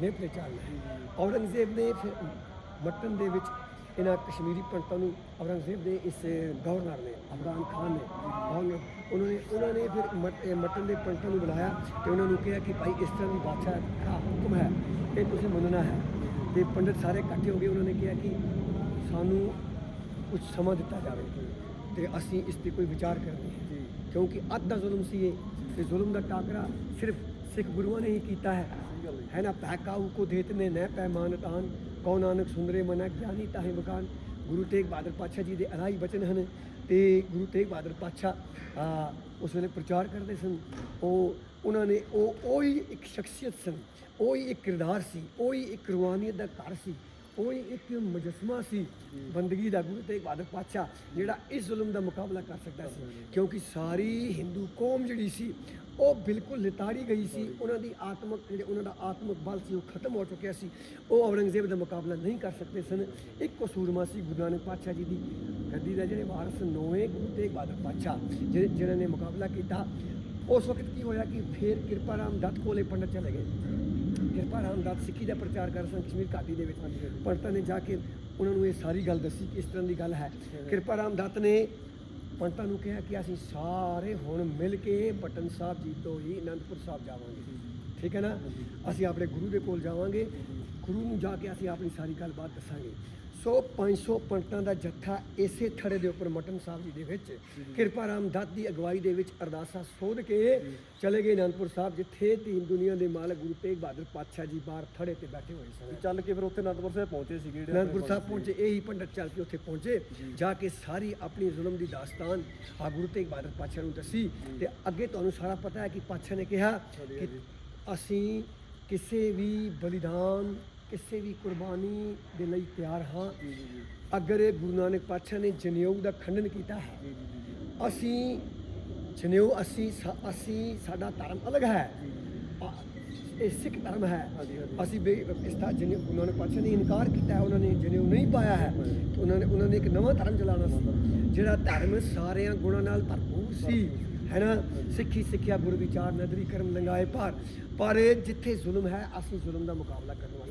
ਨੇਪਰੇ ਚਾਲਣਾ ਹੈ? ਔਰੰਗਜ਼ੇਬ ਨੇ ਫਿਰ ਮਟਨ ਦੇ ਵਿੱਚ ਇਹਨਾਂ ਕਸ਼ਮੀਰੀ ਪੰਡਤਾਂ ਨੂੰ ਔਰੰਗਜ਼ੇਬ ਦੇ ਇਸ ਗਵਰਨਰ ਨੇ ਅਫਗਾਨ ਖਾਨ ਨੇ ਉਹਨਾਂ ਨੇ ਉਹਨਾਂ ਨੇ ਫਿਰ ਮਟਨ ਦੇ ਪੰਡਤਾਂ ਨੂੰ ਬੁਲਾਇਆ ਤੇ ਉਹਨਾਂ ਨੂੰ ਕਿਹਾ ਕਿ ਭਾਈ ਇਸ ਤਰ੍ਹਾਂ ਦੀ ਬਾਦਸ਼ਾਹ ਦਾ ਹੁਕਮ ਹੈ ਇਹ ਤੁਸੀਂ ਮੰਨਣਾ ਹੈ। ਤੇ ਪੰਡਤ ਸਾਰੇ ਇਕੱਠੇ ਹੋ ਗਏ ਉਹਨਾਂ ਨੇ ਕਿਹਾ ਕਿ ਸਾਨੂੰ ਕੁਝ ਸਮਾਂ ਦਿੱਤਾ ਜਾਵੇ ਤੇ ਅਸੀਂ ਇਸ ਤੇ ਕੋਈ ਵਿਚਾਰ ਕਰਦੇ ਹਾਂ। ਕਿਉਂਕਿ ਅੱਧ ਦਾ ਜ਼ੁਲਮ ਸੀ ਇਹ। ਤੇ ਜ਼ੁਲਮ ਦਾ ਟਾਕਰਾ ਸਿਰਫ ਸਿੱਖ ਗੁਰੂਆਂ ਨੇ ਹੀ ਕੀਤਾ ਹੈ। ਹੈ ਨਾ? ਪਹਿਕਾਊ ਕੋ ਦੇਤ ਨੇ ਨੈ ਪੈਮਾਨਤਾਨ ਕਉ ਨਾਨਕ ਸੁੰਦਰੇ ਮਨਾ ਗਿਆਨੀ ਤਾਹੇ ਮਕਾਨ। ਗੁਰੂ ਤੇਗ ਬਹਾਦਰ ਪਾਤਸ਼ਾਹ ਜੀ ਦੇ ਅਲਾਈ ਬਚਨ ਹਨ ਤੇ ਗੁਰੂ ਤੇਗ ਬਹਾਦਰ ਪਾਤਸ਼ਾਹ ਉਸ ਵੇਲੇ ਪ੍ਰਚਾਰ ਕਰਦੇ ਸਨ। ਉਹ, ਉਹਨਾਂ ਨੇ ਉਹ, ਉਹੀ ਇੱਕ ਸ਼ਖਸੀਅਤ ਸਨ। ਉਹੀ ਇੱਕ ਕਿਰਦਾਰ ਸੀ। ਉਹੀ ਇੱਕ ਰੂਹਾਨੀਅਤ ਦਾ ਘਰ ਸੀ। ਉਹੀ ਇੱਕ ਮੁਜਸਮਾ ਸੀ ਬੰਦਗੀ ਦਾ ਗੁਰੂ ਤੇਗ ਬਹਾਦਰ ਪਾਤਸ਼ਾਹ, ਜਿਹੜਾ ਇਸ ਜ਼ੁਲਮ ਦਾ ਮੁਕਾਬਲਾ ਕਰ ਸਕਦਾ ਸੀ। ਕਿਉਂਕਿ ਸਾਰੀ ਹਿੰਦੂ ਕੌਮ ਜਿਹੜੀ ਸੀ, ਉਹ ਬਿਲਕੁਲ ਲਿਤਾੜੀ ਗਈ ਸੀ। ਉਹਨਾਂ ਦੀ ਆਤਮਕ, ਜਿਹੜੇ ਉਹਨਾਂ ਦਾ ਆਤਮਕ ਬਲ ਸੀ, ਉਹ ਖਤਮ ਹੋ ਚੁੱਕਿਆ ਸੀ। ਉਹ ਔਰੰਗਜ਼ੇਬ ਦਾ ਮੁਕਾਬਲਾ ਨਹੀਂ ਕਰ ਸਕਦੇ ਸਨ। ਇੱਕ ਸੂਰਮਾ ਸੀ ਗੁਰੂ ਨਾਨਕ ਪਾਤਸ਼ਾਹ ਜੀ ਦੀ। ਗੱਦੀ ਦਾ ਜਿਹੜੇ ਵਾਰਸ ਨੌਵੇਂ ਗੁਰੂ ਤੇਗ ਬਹਾਦਰ ਪਾਤਸ਼ਾਹ, ਜਿਹੜੇ ਜਿਨ੍ਹਾਂ ਨੇ ਮੁਕਾਬਲਾ ਕੀਤਾ, ਉਸ ਵਕਤ ਕੀ ਹੋਇਆ ਕਿ ਫਿਰ ਕਿਰਪਾ ਰਾਮ ਦੱਤ ਕੋਲੇ ਪੰਡਤ ਚਲੇ ਗਏ। ਕਿਰਪਾ ਰਾਮ ਦੱਤ ਸਿੱਖੀ ਦਾ ਪ੍ਰਚਾਰ ਕਰ ਸਨ ਕਸ਼ਮੀਰ ਘਾਟੀ ਦੇ ਵਿੱਚ ਪੰਡਤਾਂ ਨੇ ਜਾ ਕੇ ਉਹਨਾਂ ਨੂੰ ਇਹ ਸਾਰੀ ਗੱਲ ਦੱਸੀ ਕਿ ਇਸ ਤਰ੍ਹਾਂ ਦੀ ਗੱਲ ਹੈ। ਕਿਰਪਾ ਰਾਮ ਦੱਤ ਨੇ ਪੰਡਤਾਂ ਨੂੰ ਕਿਹਾ ਕਿ ਅਸੀਂ ਸਾਰੇ ਹੁਣ ਮਿਲ ਕੇ ਬਟਨ ਸਾਹਿਬ ਜੀ ਤੋਂ ਹੀ ਅਨੰਦਪੁਰ ਸਾਹਿਬ ਜਾਵਾਂਗੇ। ਠੀਕ ਹੈ ਨਾ? ਅਸੀਂ ਆਪਣੇ ਗੁਰੂ ਦੇ ਕੋਲ ਜਾਵਾਂਗੇ। ਗੁਰੂ ਨੂੰ ਜਾ ਕੇ ਅਸੀਂ ਆਪਣੀ ਸਾਰੀ ਗੱਲਬਾਤ ਦੱਸਾਂਗੇ। ਸੋ 500 ਪੰਡਤਾਂ ਦਾ ਜੱਥਾ ਇਸੇ ਥੜੇ ਦੇ ਉੱਪਰ ਮਟਨ ਸਾਹਿਬ ਜੀ ਦੇ ਵਿੱਚ ਕਿਰਪਾ ਰਾਮ ਦੱਤ ਦੀ ਅਗਵਾਈ ਦੇ ਵਿੱਚ ਅਰਦਾਸਾਂ ਸੋਧ ਕੇ ਚਲੇ ਗਏ ਅਨੰਦਪੁਰ ਸਾਹਿਬ ਜਿੱਥੇ ਤੀਨ ਦੁਨੀਆ ਦੇ ਮਾਲਕ ਗੁਰੂ ਤੇਗ ਬਹਾਦਰ ਪਾਤਸ਼ਾਹ ਜੀ ਬਾਹਰ ਥੜੇ ਤੇ ਬੈਠੇ ਹੋਏ ਸਨ। ਚੱਲ ਕੇ ਫਿਰ ਉੱਥੇ ਅਨੰਦਪੁਰ ਸਾਹਿਬ ਪਹੁੰਚੇ ਸੀਗੇ ਜਿਹੜੇ ਅਨੰਦਪੁਰ ਸਾਹਿਬ ਪਹੁੰਚੇ ਇਹੀ ਪੰਡਤ ਚੱਲ ਕੇ ਉੱਥੇ ਪਹੁੰਚੇ। ਜਾ। ਕੇ ਸਾਰੀ ਆਪਣੀ ਜ਼ੁਲਮ ਦੀ ਦਾਸਤਾਨ ਆ ਗੁਰੂ ਤੇਗ ਬਹਾਦਰ ਪਾਤਸ਼ਾਹ ਨੂੰ ਦੱਸੀ ਤੇ ਅੱਗੇ ਤੁਹਾਨੂੰ ਸਾਰਾ ਪਤਾ ਹੈ ਕਿ ਪਾਤਸ਼ਾਹ ਨੇ ਕਿਹਾ ਕਿ ਅਸੀਂ ਕਿਸੇ ਵੀ ਬਲੀਦਾਨ ਕਿਸੇ ਵੀ ਕੁਰਬਾਨੀ ਦੇ ਲਈ ਤਿਆਰ ਹਾਂ। ਅਗਰ ਇਹ ਗੁਰੂ ਨਾਨਕ ਪਾਤਸ਼ਾਹ ਨੇ ਜਨੇਊ ਦਾ ਖੰਡਨ ਕੀਤਾ ਹੈ। ਅਸੀਂ ਜਨੇਊ ਅਸੀਂ ਅਸੀਂ ਸਾਡਾ ਧਰਮ ਅਲੱਗ ਹੈ। ਇਹ ਸਿੱਖ ਧਰਮ ਹੈ। ਅਸੀਂ ਇਸ ਦਾ ਜਨੇਊ ਗੁਰੂ ਨਾਨਕ ਪਾਤਸ਼ਾਹ ਨੇ ਇਨਕਾਰ ਕੀਤਾ ਹੈ ਉਹਨਾਂ ਨੇ ਜਨੇਊ ਨਹੀਂ ਪਾਇਆ ਹੈ। ਉਹਨਾਂ ਨੇ ਉਹਨਾਂ ਨੇ ਇੱਕ ਨਵਾਂ ਧਰਮ ਚਲਾਉਣਾ ਸੀ। ਜਿਹੜਾ ਧਰਮ ਸਾਰਿਆਂ ਗੁਣਾਂ ਨਾਲ ਭਰਪੂਰ ਸੀ। ਹੈ ਨਾ? ਸਿੱਖੀ ਸਿੱਖਿਆ ਗੁਰ ਵਿਚਾਰ ਨਦਰੀ ਕਰਮ ਲੰਗਾਏ ਭਾਰ। ਪਰ ਜਿੱਥੇ ਜ਼ੁਲਮ ਹੈ ਅਸੀਂ ਜ਼ੁਲਮ ਦਾ ਮੁਕਾਬਲਾ ਕਰਨ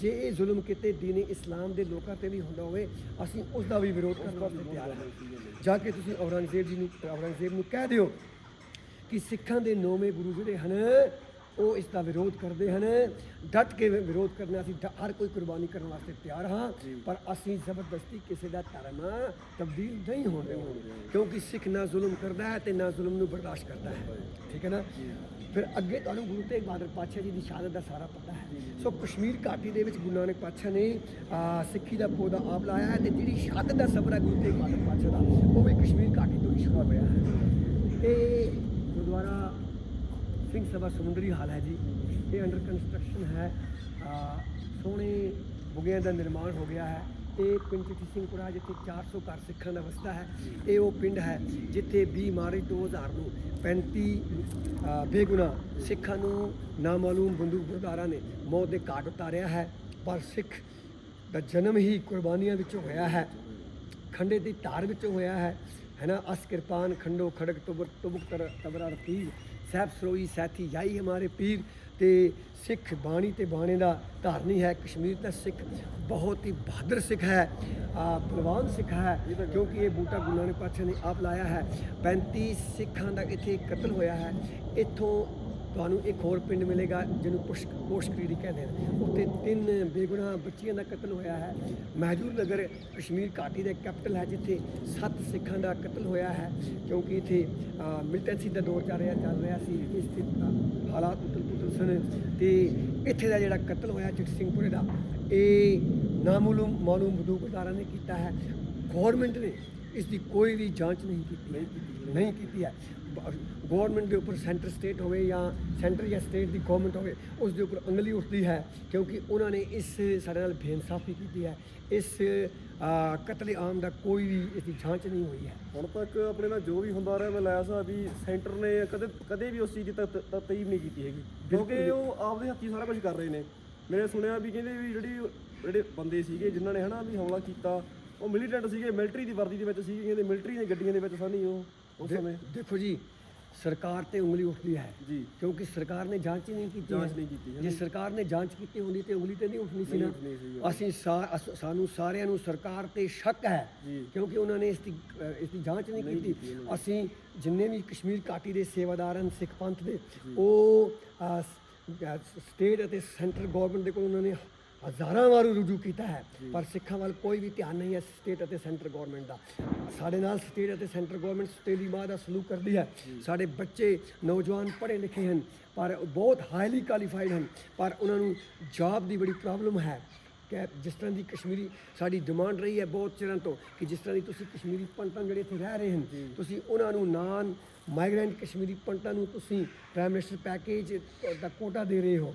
ਜੇ ਇਹ ਜ਼ੁਲਮ ਕਿਤੇ ਦੀਨ ਇਸਲਾਮ ਦੇ ਲੋਕਾਂ ਤੇ ਵੀ ਹੁੰਦਾ ਹੋਵੇ, ਅਸੀਂ ਉਸ ਦਾ ਵੀ ਵਿਰੋਧ ਕਰਨ ਵਾਸਤੇ ਤਿਆਰ ਹਾਂ। ਜਾ ਕੇ ਤੁਸੀਂ ਔਰੰਗਜ਼ੇਬ ਜੀ ਨੂੰ ਔਰੰਗਜ਼ੇਬ ਨੂੰ ਕਹਿ ਦਿਓ ਕਿ ਸਿੱਖਾਂ ਦੇ ਨੌਵੇਂ ਗੁਰੂ ਜਿਹੜੇ ਹਨ ਉਹ ਇਸ ਦਾ ਵਿਰੋਧ ਕਰਦੇ ਹਨ। ਡਟ ਕੇ ਵਿਰੋਧ ਕਰਨਾ ਅਸੀਂ ਹਰ ਕੋਈ ਕੁਰਬਾਨੀ ਕਰਨ ਵਾਸਤੇ ਤਿਆਰ ਹਾਂ। ਪਰ ਅਸੀਂ ਜ਼ਬਰਦਸਤੀ ਕਿਸੇ ਦਾ ਧਰਮ ਤਬਦੀਲ ਨਹੀਂ ਹੋਣ ਦੇਵਾਂਗੇ ਕਿਉਂਕਿ ਸਿੱਖ ਨਾ ਜ਼ੁਲਮ ਕਰਦਾ ਹੈ ਤੇ ਨਾ ਜ਼ੁਲਮ ਨੂੰ ਬਰਦਾਸ਼ਤ ਕਰਦਾ ਹੈ। ਠੀਕ ਹੈ ਨਾ? ਫਿਰ ਅੱਗੇ ਤੁਹਾਨੂੰ ਗੁਰੂ ਤੇਗ ਬਹਾਦਰ ਪਾਤਸ਼ਾਹ ਜੀ ਦੀ ਸ਼ਹਾਦਤ ਦਾ ਸਾਰਾ ਪਤਾ ਹੈ। ਸੋ ਕਸ਼ਮੀਰ ਘਾਟੀ ਦੇ ਵਿੱਚ ਗੁਰੂ ਨਾਨਕ ਪਾਤਸ਼ਾਹ ਨੇ ਸਿੱਖੀ ਦਾ ਪੌਦਾ ਆਪ ਲਾਇਆ ਹੈ ਤੇ ਜਿਹੜੀ ਸ਼ਹਾਦਤ ਦਾ ਸਬਰ ਹੈ ਗੁਰੂ ਤੇਗ ਬਹਾਦਰ ਪਾਤਸ਼ਾਹ ਦਾ ਉਹ ਵੀ ਕਸ਼ਮੀਰ ਘਾਟੀ ਤੋਂ ਹੀ ਸ਼ੁਰੂ ਹੋਇਆ ਹੈ। ਇਹ ਗੁਰਦੁਆਰਾ ਸਿੰਘ ਸਭਾ ਸਮੁੰਦਰੀ ਹਾਲ ਹੈ ਜੀ। ਇਹ ਅੰਡਰ ਕੰਸਟਰਕਸ਼ਨ ਹੈ। ਸੋਹਣੇ ਬੁਗਿਆਂ ਦਾ ਨਿਰਮਾਣ ਹੋ ਗਿਆ ਹੈ। ਇਹ ਪਿੰਡ ਚਿੱਠੀ ਸਿੰਘਪੁਰਾ ਜਿੱਥੇ 400 ਘਰ ਸਿੱਖਾਂ ਦਾ ਵਸਦਾ ਹੈ ਇਹ ਉਹ ਪਿੰਡ ਹੈ ਜਿੱਥੇ 20 ਮਾਰਚ 2000 ਨੂੰ 35 ਆ, ਸਿੱਖਾਂ ਨੂੰ ਨਾਮਾਲੂਮ ਬੰਦੂਕ ਬਰਦਾਰਾਂ ਨੇ ਮੌਤ ਦੇ ਘਾਟ ਉਤਾਰਿਆ ਹੈ। ਪਰ ਸਿੱਖ ਦਾ ਜਨਮ ਹੀ ਕੁਰਬਾਨੀਆਂ ਵਿੱਚੋਂ ਹੋਇਆ ਹੈ। ਖੰਡੇ ਦੀ ਧਾਰ ਵਿੱਚੋਂ ਹੋਇਆ ਹੈ। ਹੈ ਨਾ ਅਸ ਕਿਰਪਾਨ ਖੰਡੋ ਖੜਕ ਤੁਬਰ ਤੁਬਕ ਤਰ ਤਬਰਾ ਰਤੀ ਸਹਿਬ ਸਰੋਈ ਸਾਥੀ ਜਾਈ ਹਮਾਰੇ ਪੀਰ ਤੇ ਸਿੱਖ ਬਾਣੀ ਤੇ ਬਾਣੇ ਦਾ ਧਾਰਨੀ ਹੈ। ਕਸ਼ਮੀਰ ਦਾ ਸਿੱਖ ਬਹੁਤ ਹੀ ਬਹਾਦਰ ਸਿੱਖ ਹੈ। ਆ ਬਲਵਾਨ ਸਿੱਖ ਹੈ ਕਿਉਂਕਿ ਇਹ ਬੂਟਾ ਗੁਰੂ ਨਾਨਕ ਪਾਤਸ਼ਾਹ ਨੇ ਆਪ ਲਾਇਆ ਹੈ। 35 ਸਿੱਖਾਂ ਦਾ ਇੱਥੇ ਕਤਲ ਹੋਇਆ ਹੈ। ਇੱਥੋਂ ਤੁਹਾਨੂੰ ਇੱਕ ਹੋਰ ਪਿੰਡ ਮਿਲੇਗਾ ਜਿਹਨੂੰ ਪੁਸ਼ਕ ਪੋਸ਼ਕਰੀਰੀ ਕਹਿੰਦੇ ਨੇ। ਉੱਥੇ ਤਿੰਨ ਬੇਗੁਨਾਹ ਬੱਚੀਆਂ ਦਾ ਕਤਲ ਹੋਇਆ ਹੈ। ਮਹਜੂਰ ਨਗਰ ਕਸ਼ਮੀਰ ਘਾਟੀ ਦਾ ਕੈਪੀਟਲ ਹੈ ਜਿੱਥੇ ਸੱਤ ਸਿੱਖਾਂ ਦਾ ਕਤਲ ਹੋਇਆ ਹੈ ਕਿਉਂਕਿ ਇੱਥੇ ਮਿਲਟੈਂਸੀ ਦਾ ਦੌਰ ਚੱਲ ਰਿਹਾ ਚੱਲ ਰਿਹਾ ਸੀ ਇਸ ਤੇ ਅ, ਹਾਲਾਤ ਉਤਲ ਪੁਤਲ ਸਨ। ਤੇ ਇੱਥੇ ਦਾ ਜਿਹੜਾ ਕਤਲ ਹੋਇਆ ਜਗਤ ਸਿੰਘਪੁਰੇ ਦਾ ਇਹ ਨਾਮੂਲੂਮ ਮਾਲੂਮ ਬਦੂਕਦਾਰਾਂ ਨੇ ਕੀਤਾ ਹੈ। ਗਵਰਨਮੈਂਟ ਨੇ ਇਸ ਦੀ ਕੋਈ ਵੀ ਜਾਂਚ ਨਹੀਂ ਕੀਤੀ। ਨਹੀਂ ਕੀਤੀ ਹੈ। ਗਵਰਨਮੈਂਟ ਦੇ ਉੱਪਰ ਸੈਂਟਰ ਸਟੇਟ ਹੋਵੇ ਜਾਂ ਸੈਂਟਰ ਜਾਂ ਸਟੇਟ ਦੀ ਗਵਰਨਮੈਂਟ ਹੋਵੇ ਉਸ ਦੇ ਉੱਪਰ ਉਂਗਲੀ ਉੱਠਦੀ ਹੈ ਕਿਉਂਕਿ ਉਹਨਾਂ ਨੇ ਇਸ ਸਾਡੇ ਨਾਲ ਬੇਇਨਸਾਫੀ ਕੀਤੀ ਹੈ। ਇਸ ਅ, ਕਤਲੇ ਆਮ ਦਾ ਕੋਈ ਵੀ ਇਸ ਦੀ ਜਾਂਚ ਨਹੀਂ ਹੋਈ ਹੈ। ਹੁਣ ਤੱਕ ਆਪਣੇ ਨਾਲ ਜੋ ਵੀ ਹੁੰਦਾ ਰਿਹਾ ਮੈਂ ਲਾਇਆ ਸਾ ਵੀ ਸੈਂਟਰ ਨੇ ਕਦੇ ਕਦੇ ਵੀ ਉਸ ਚੀਜ਼ ਦੀ ਤ- ਤ- ਤਈਬ ਨਹੀਂ ਕੀਤੀ ਹੈਗੀ। ਕਿਉਂਕਿ ਉਹ ਆਪਦੇ ਹੱਥੀਂ ਸਾਰਾ ਕੁਝ ਕਰ ਰਹੇ ਨੇ। ਮੈਨੇ ਸੁਣਿਆ ਵੀ ਕਹਿੰਦੇ ਵੀ ਜਿਹੜੀ ਜਿਹੜੇ ਬੰਦੇ ਸੀਗੇ ਜਿਨ੍ਹਾਂ ਨੇ ਹਨਾ ਵੀ ਹਮਲਾ ਕੀਤਾ ਉਹ ਮਿਲੀਟੈਂਟ ਸੀਗੇ ਮਿਲਟਰੀ ਦੀ ਵਰਦੀ ਦੇ ਵਿੱਚ ਸੀਗੇ ਕਹਿੰਦੇ ਮਿਲਟਰੀ ਦੀਆਂ ਗੱਡੀਆਂ ਦੇ ਵਿੱਚ ਸਾਨੀ ਉਹ। ਉਸ ਦੇ- ਸਮੇਂ ਦੇਖੋ ਜੀ ਸਰਕਾਰ ਤੇ ਉਂਗਲੀ ਉੱਠਦੀ ਹੈ। ਜੀ। ਕਿਉਂਕਿ ਸਰਕਾਰ ਨੇ ਜਾਂਚ ਹੀ ਨਹੀਂ ਕੀਤੀ ਜਾਂਚ ਹੈ। ਨਹੀਂ ਕੀਤੀ ਹੈ ਜੇ ਸਰਕਾਰ ਨੇ ਜਾਂਚ ਕੀਤੀ ਹੁੰਦੀ ਤੇ ਉਂਗਲੀ ਤੇ ਨਹੀਂ ਉੱਠਣੀ ਸੀ ਨਹੀਂ ਨਾ। ਉੱਠਣੀ ਸੀ, ਅਸੀਂ ਸਾ- ਅਸ- ਸਾਨੂੰ ਸਾਰਿਆਂ ਨੂੰ ਸਰਕਾਰ ਤੇ ਸ਼ੱਕ ਹੈ ਜੀ। ਕਿਉਂਕਿ ਉਹਨਾਂ ਨੇ ਇਸ ਦੀ ਅ, ਇਸ ਦੀ ਜਾਂਚ ਨਹੀਂ ਨਹੀਂ ਕੀਤੀ। ਕੀਤੀ ਉਹਨਾਂ ਅਸੀਂ ਜਿੰਨੇ ਵੀ ਕਸ਼ਮੀਰ ਘਾਟੀ ਦੇ ਸੇਵਾਦਾਰ ਹਨ ਸਿੱਖ ਪੰਥ ਦੇ ਉਹ ਅ, ਸ- ਅ, ਸਟੇਟ ਅਤੇ ਸੈਂਟਰ ਗਵਰਨਮੈਂਟ ਦੇ ਕੋਲ ਉਹਨਾਂ ਨੇ ਹਜ਼ਾਰਾਂ ਵਾਰ ਰੁਜੂ ਕੀਤਾ ਹੈ। ਪਰ ਸਿੱਖਾਂ ਵੱਲ ਕੋਈ ਵੀ ਧਿਆਨ ਨਹੀਂ ਹੈ ਸਟੇਟ ਅਤੇ ਸੈਂਟਰ ਗਵਰਨਮੈਂਟ ਦਾ। ਸਾਡੇ ਨਾਲ ਸਟੇਟ ਅਤੇ ਸੈਂਟਰ ਗਵਰਨਮੈਂਟ ਸਟੇਲੀ ਮਾਂ ਦਾ ਸਲੂਕ ਕਰਦੀ ਹੈ। ਸਾਡੇ ਬੱਚੇ ਨੌਜਵਾਨ ਪੜ੍ਹੇ ਲਿਖੇ ਹਨ ਪਰ ਬਹੁਤ ਹਾਈਲੀ ਕੁਆਲੀਫਾਈਡ ਹਨ। ਪਰ ਉਹਨਾਂ ਨੂੰ ਜੌਬ ਦੀ ਬੜੀ ਪ੍ਰੋਬਲਮ ਹੈ ਕਿ ਜਿਸ ਤਰ੍ਹਾਂ ਦੀ ਕਸ਼ਮੀਰੀ ਸਾਡੀ ਡਿਮਾਂਡ ਰਹੀ ਹੈ ਬਹੁਤ ਚਿਰਾਂ ਤੋਂ ਕਿ ਜਿਸ ਤਰ੍ਹਾਂ ਦੀ ਤੁਸੀਂ ਕਸ਼ਮੀਰੀ ਪੰਡਤਾਂ ਜਿਹੜੇ ਇੱਥੇ ਰਹਿ ਰਹੇ ਹਨ ਤੁਸੀਂ ਉਹਨਾਂ ਨੂੰ ਨਾਨ ਮਾਈਗ੍ਰੈਂਟ ਕਸ਼ਮੀਰੀ ਪੰਡਤਾਂ ਨੂੰ ਤੁਸੀਂ ਪ੍ਰਾਈਮ ਮਿਨਿਸਟਰ ਪੈਕੇਜ ਦਾ ਕੋਟਾ ਦੇ ਰਹੇ ਹੋ।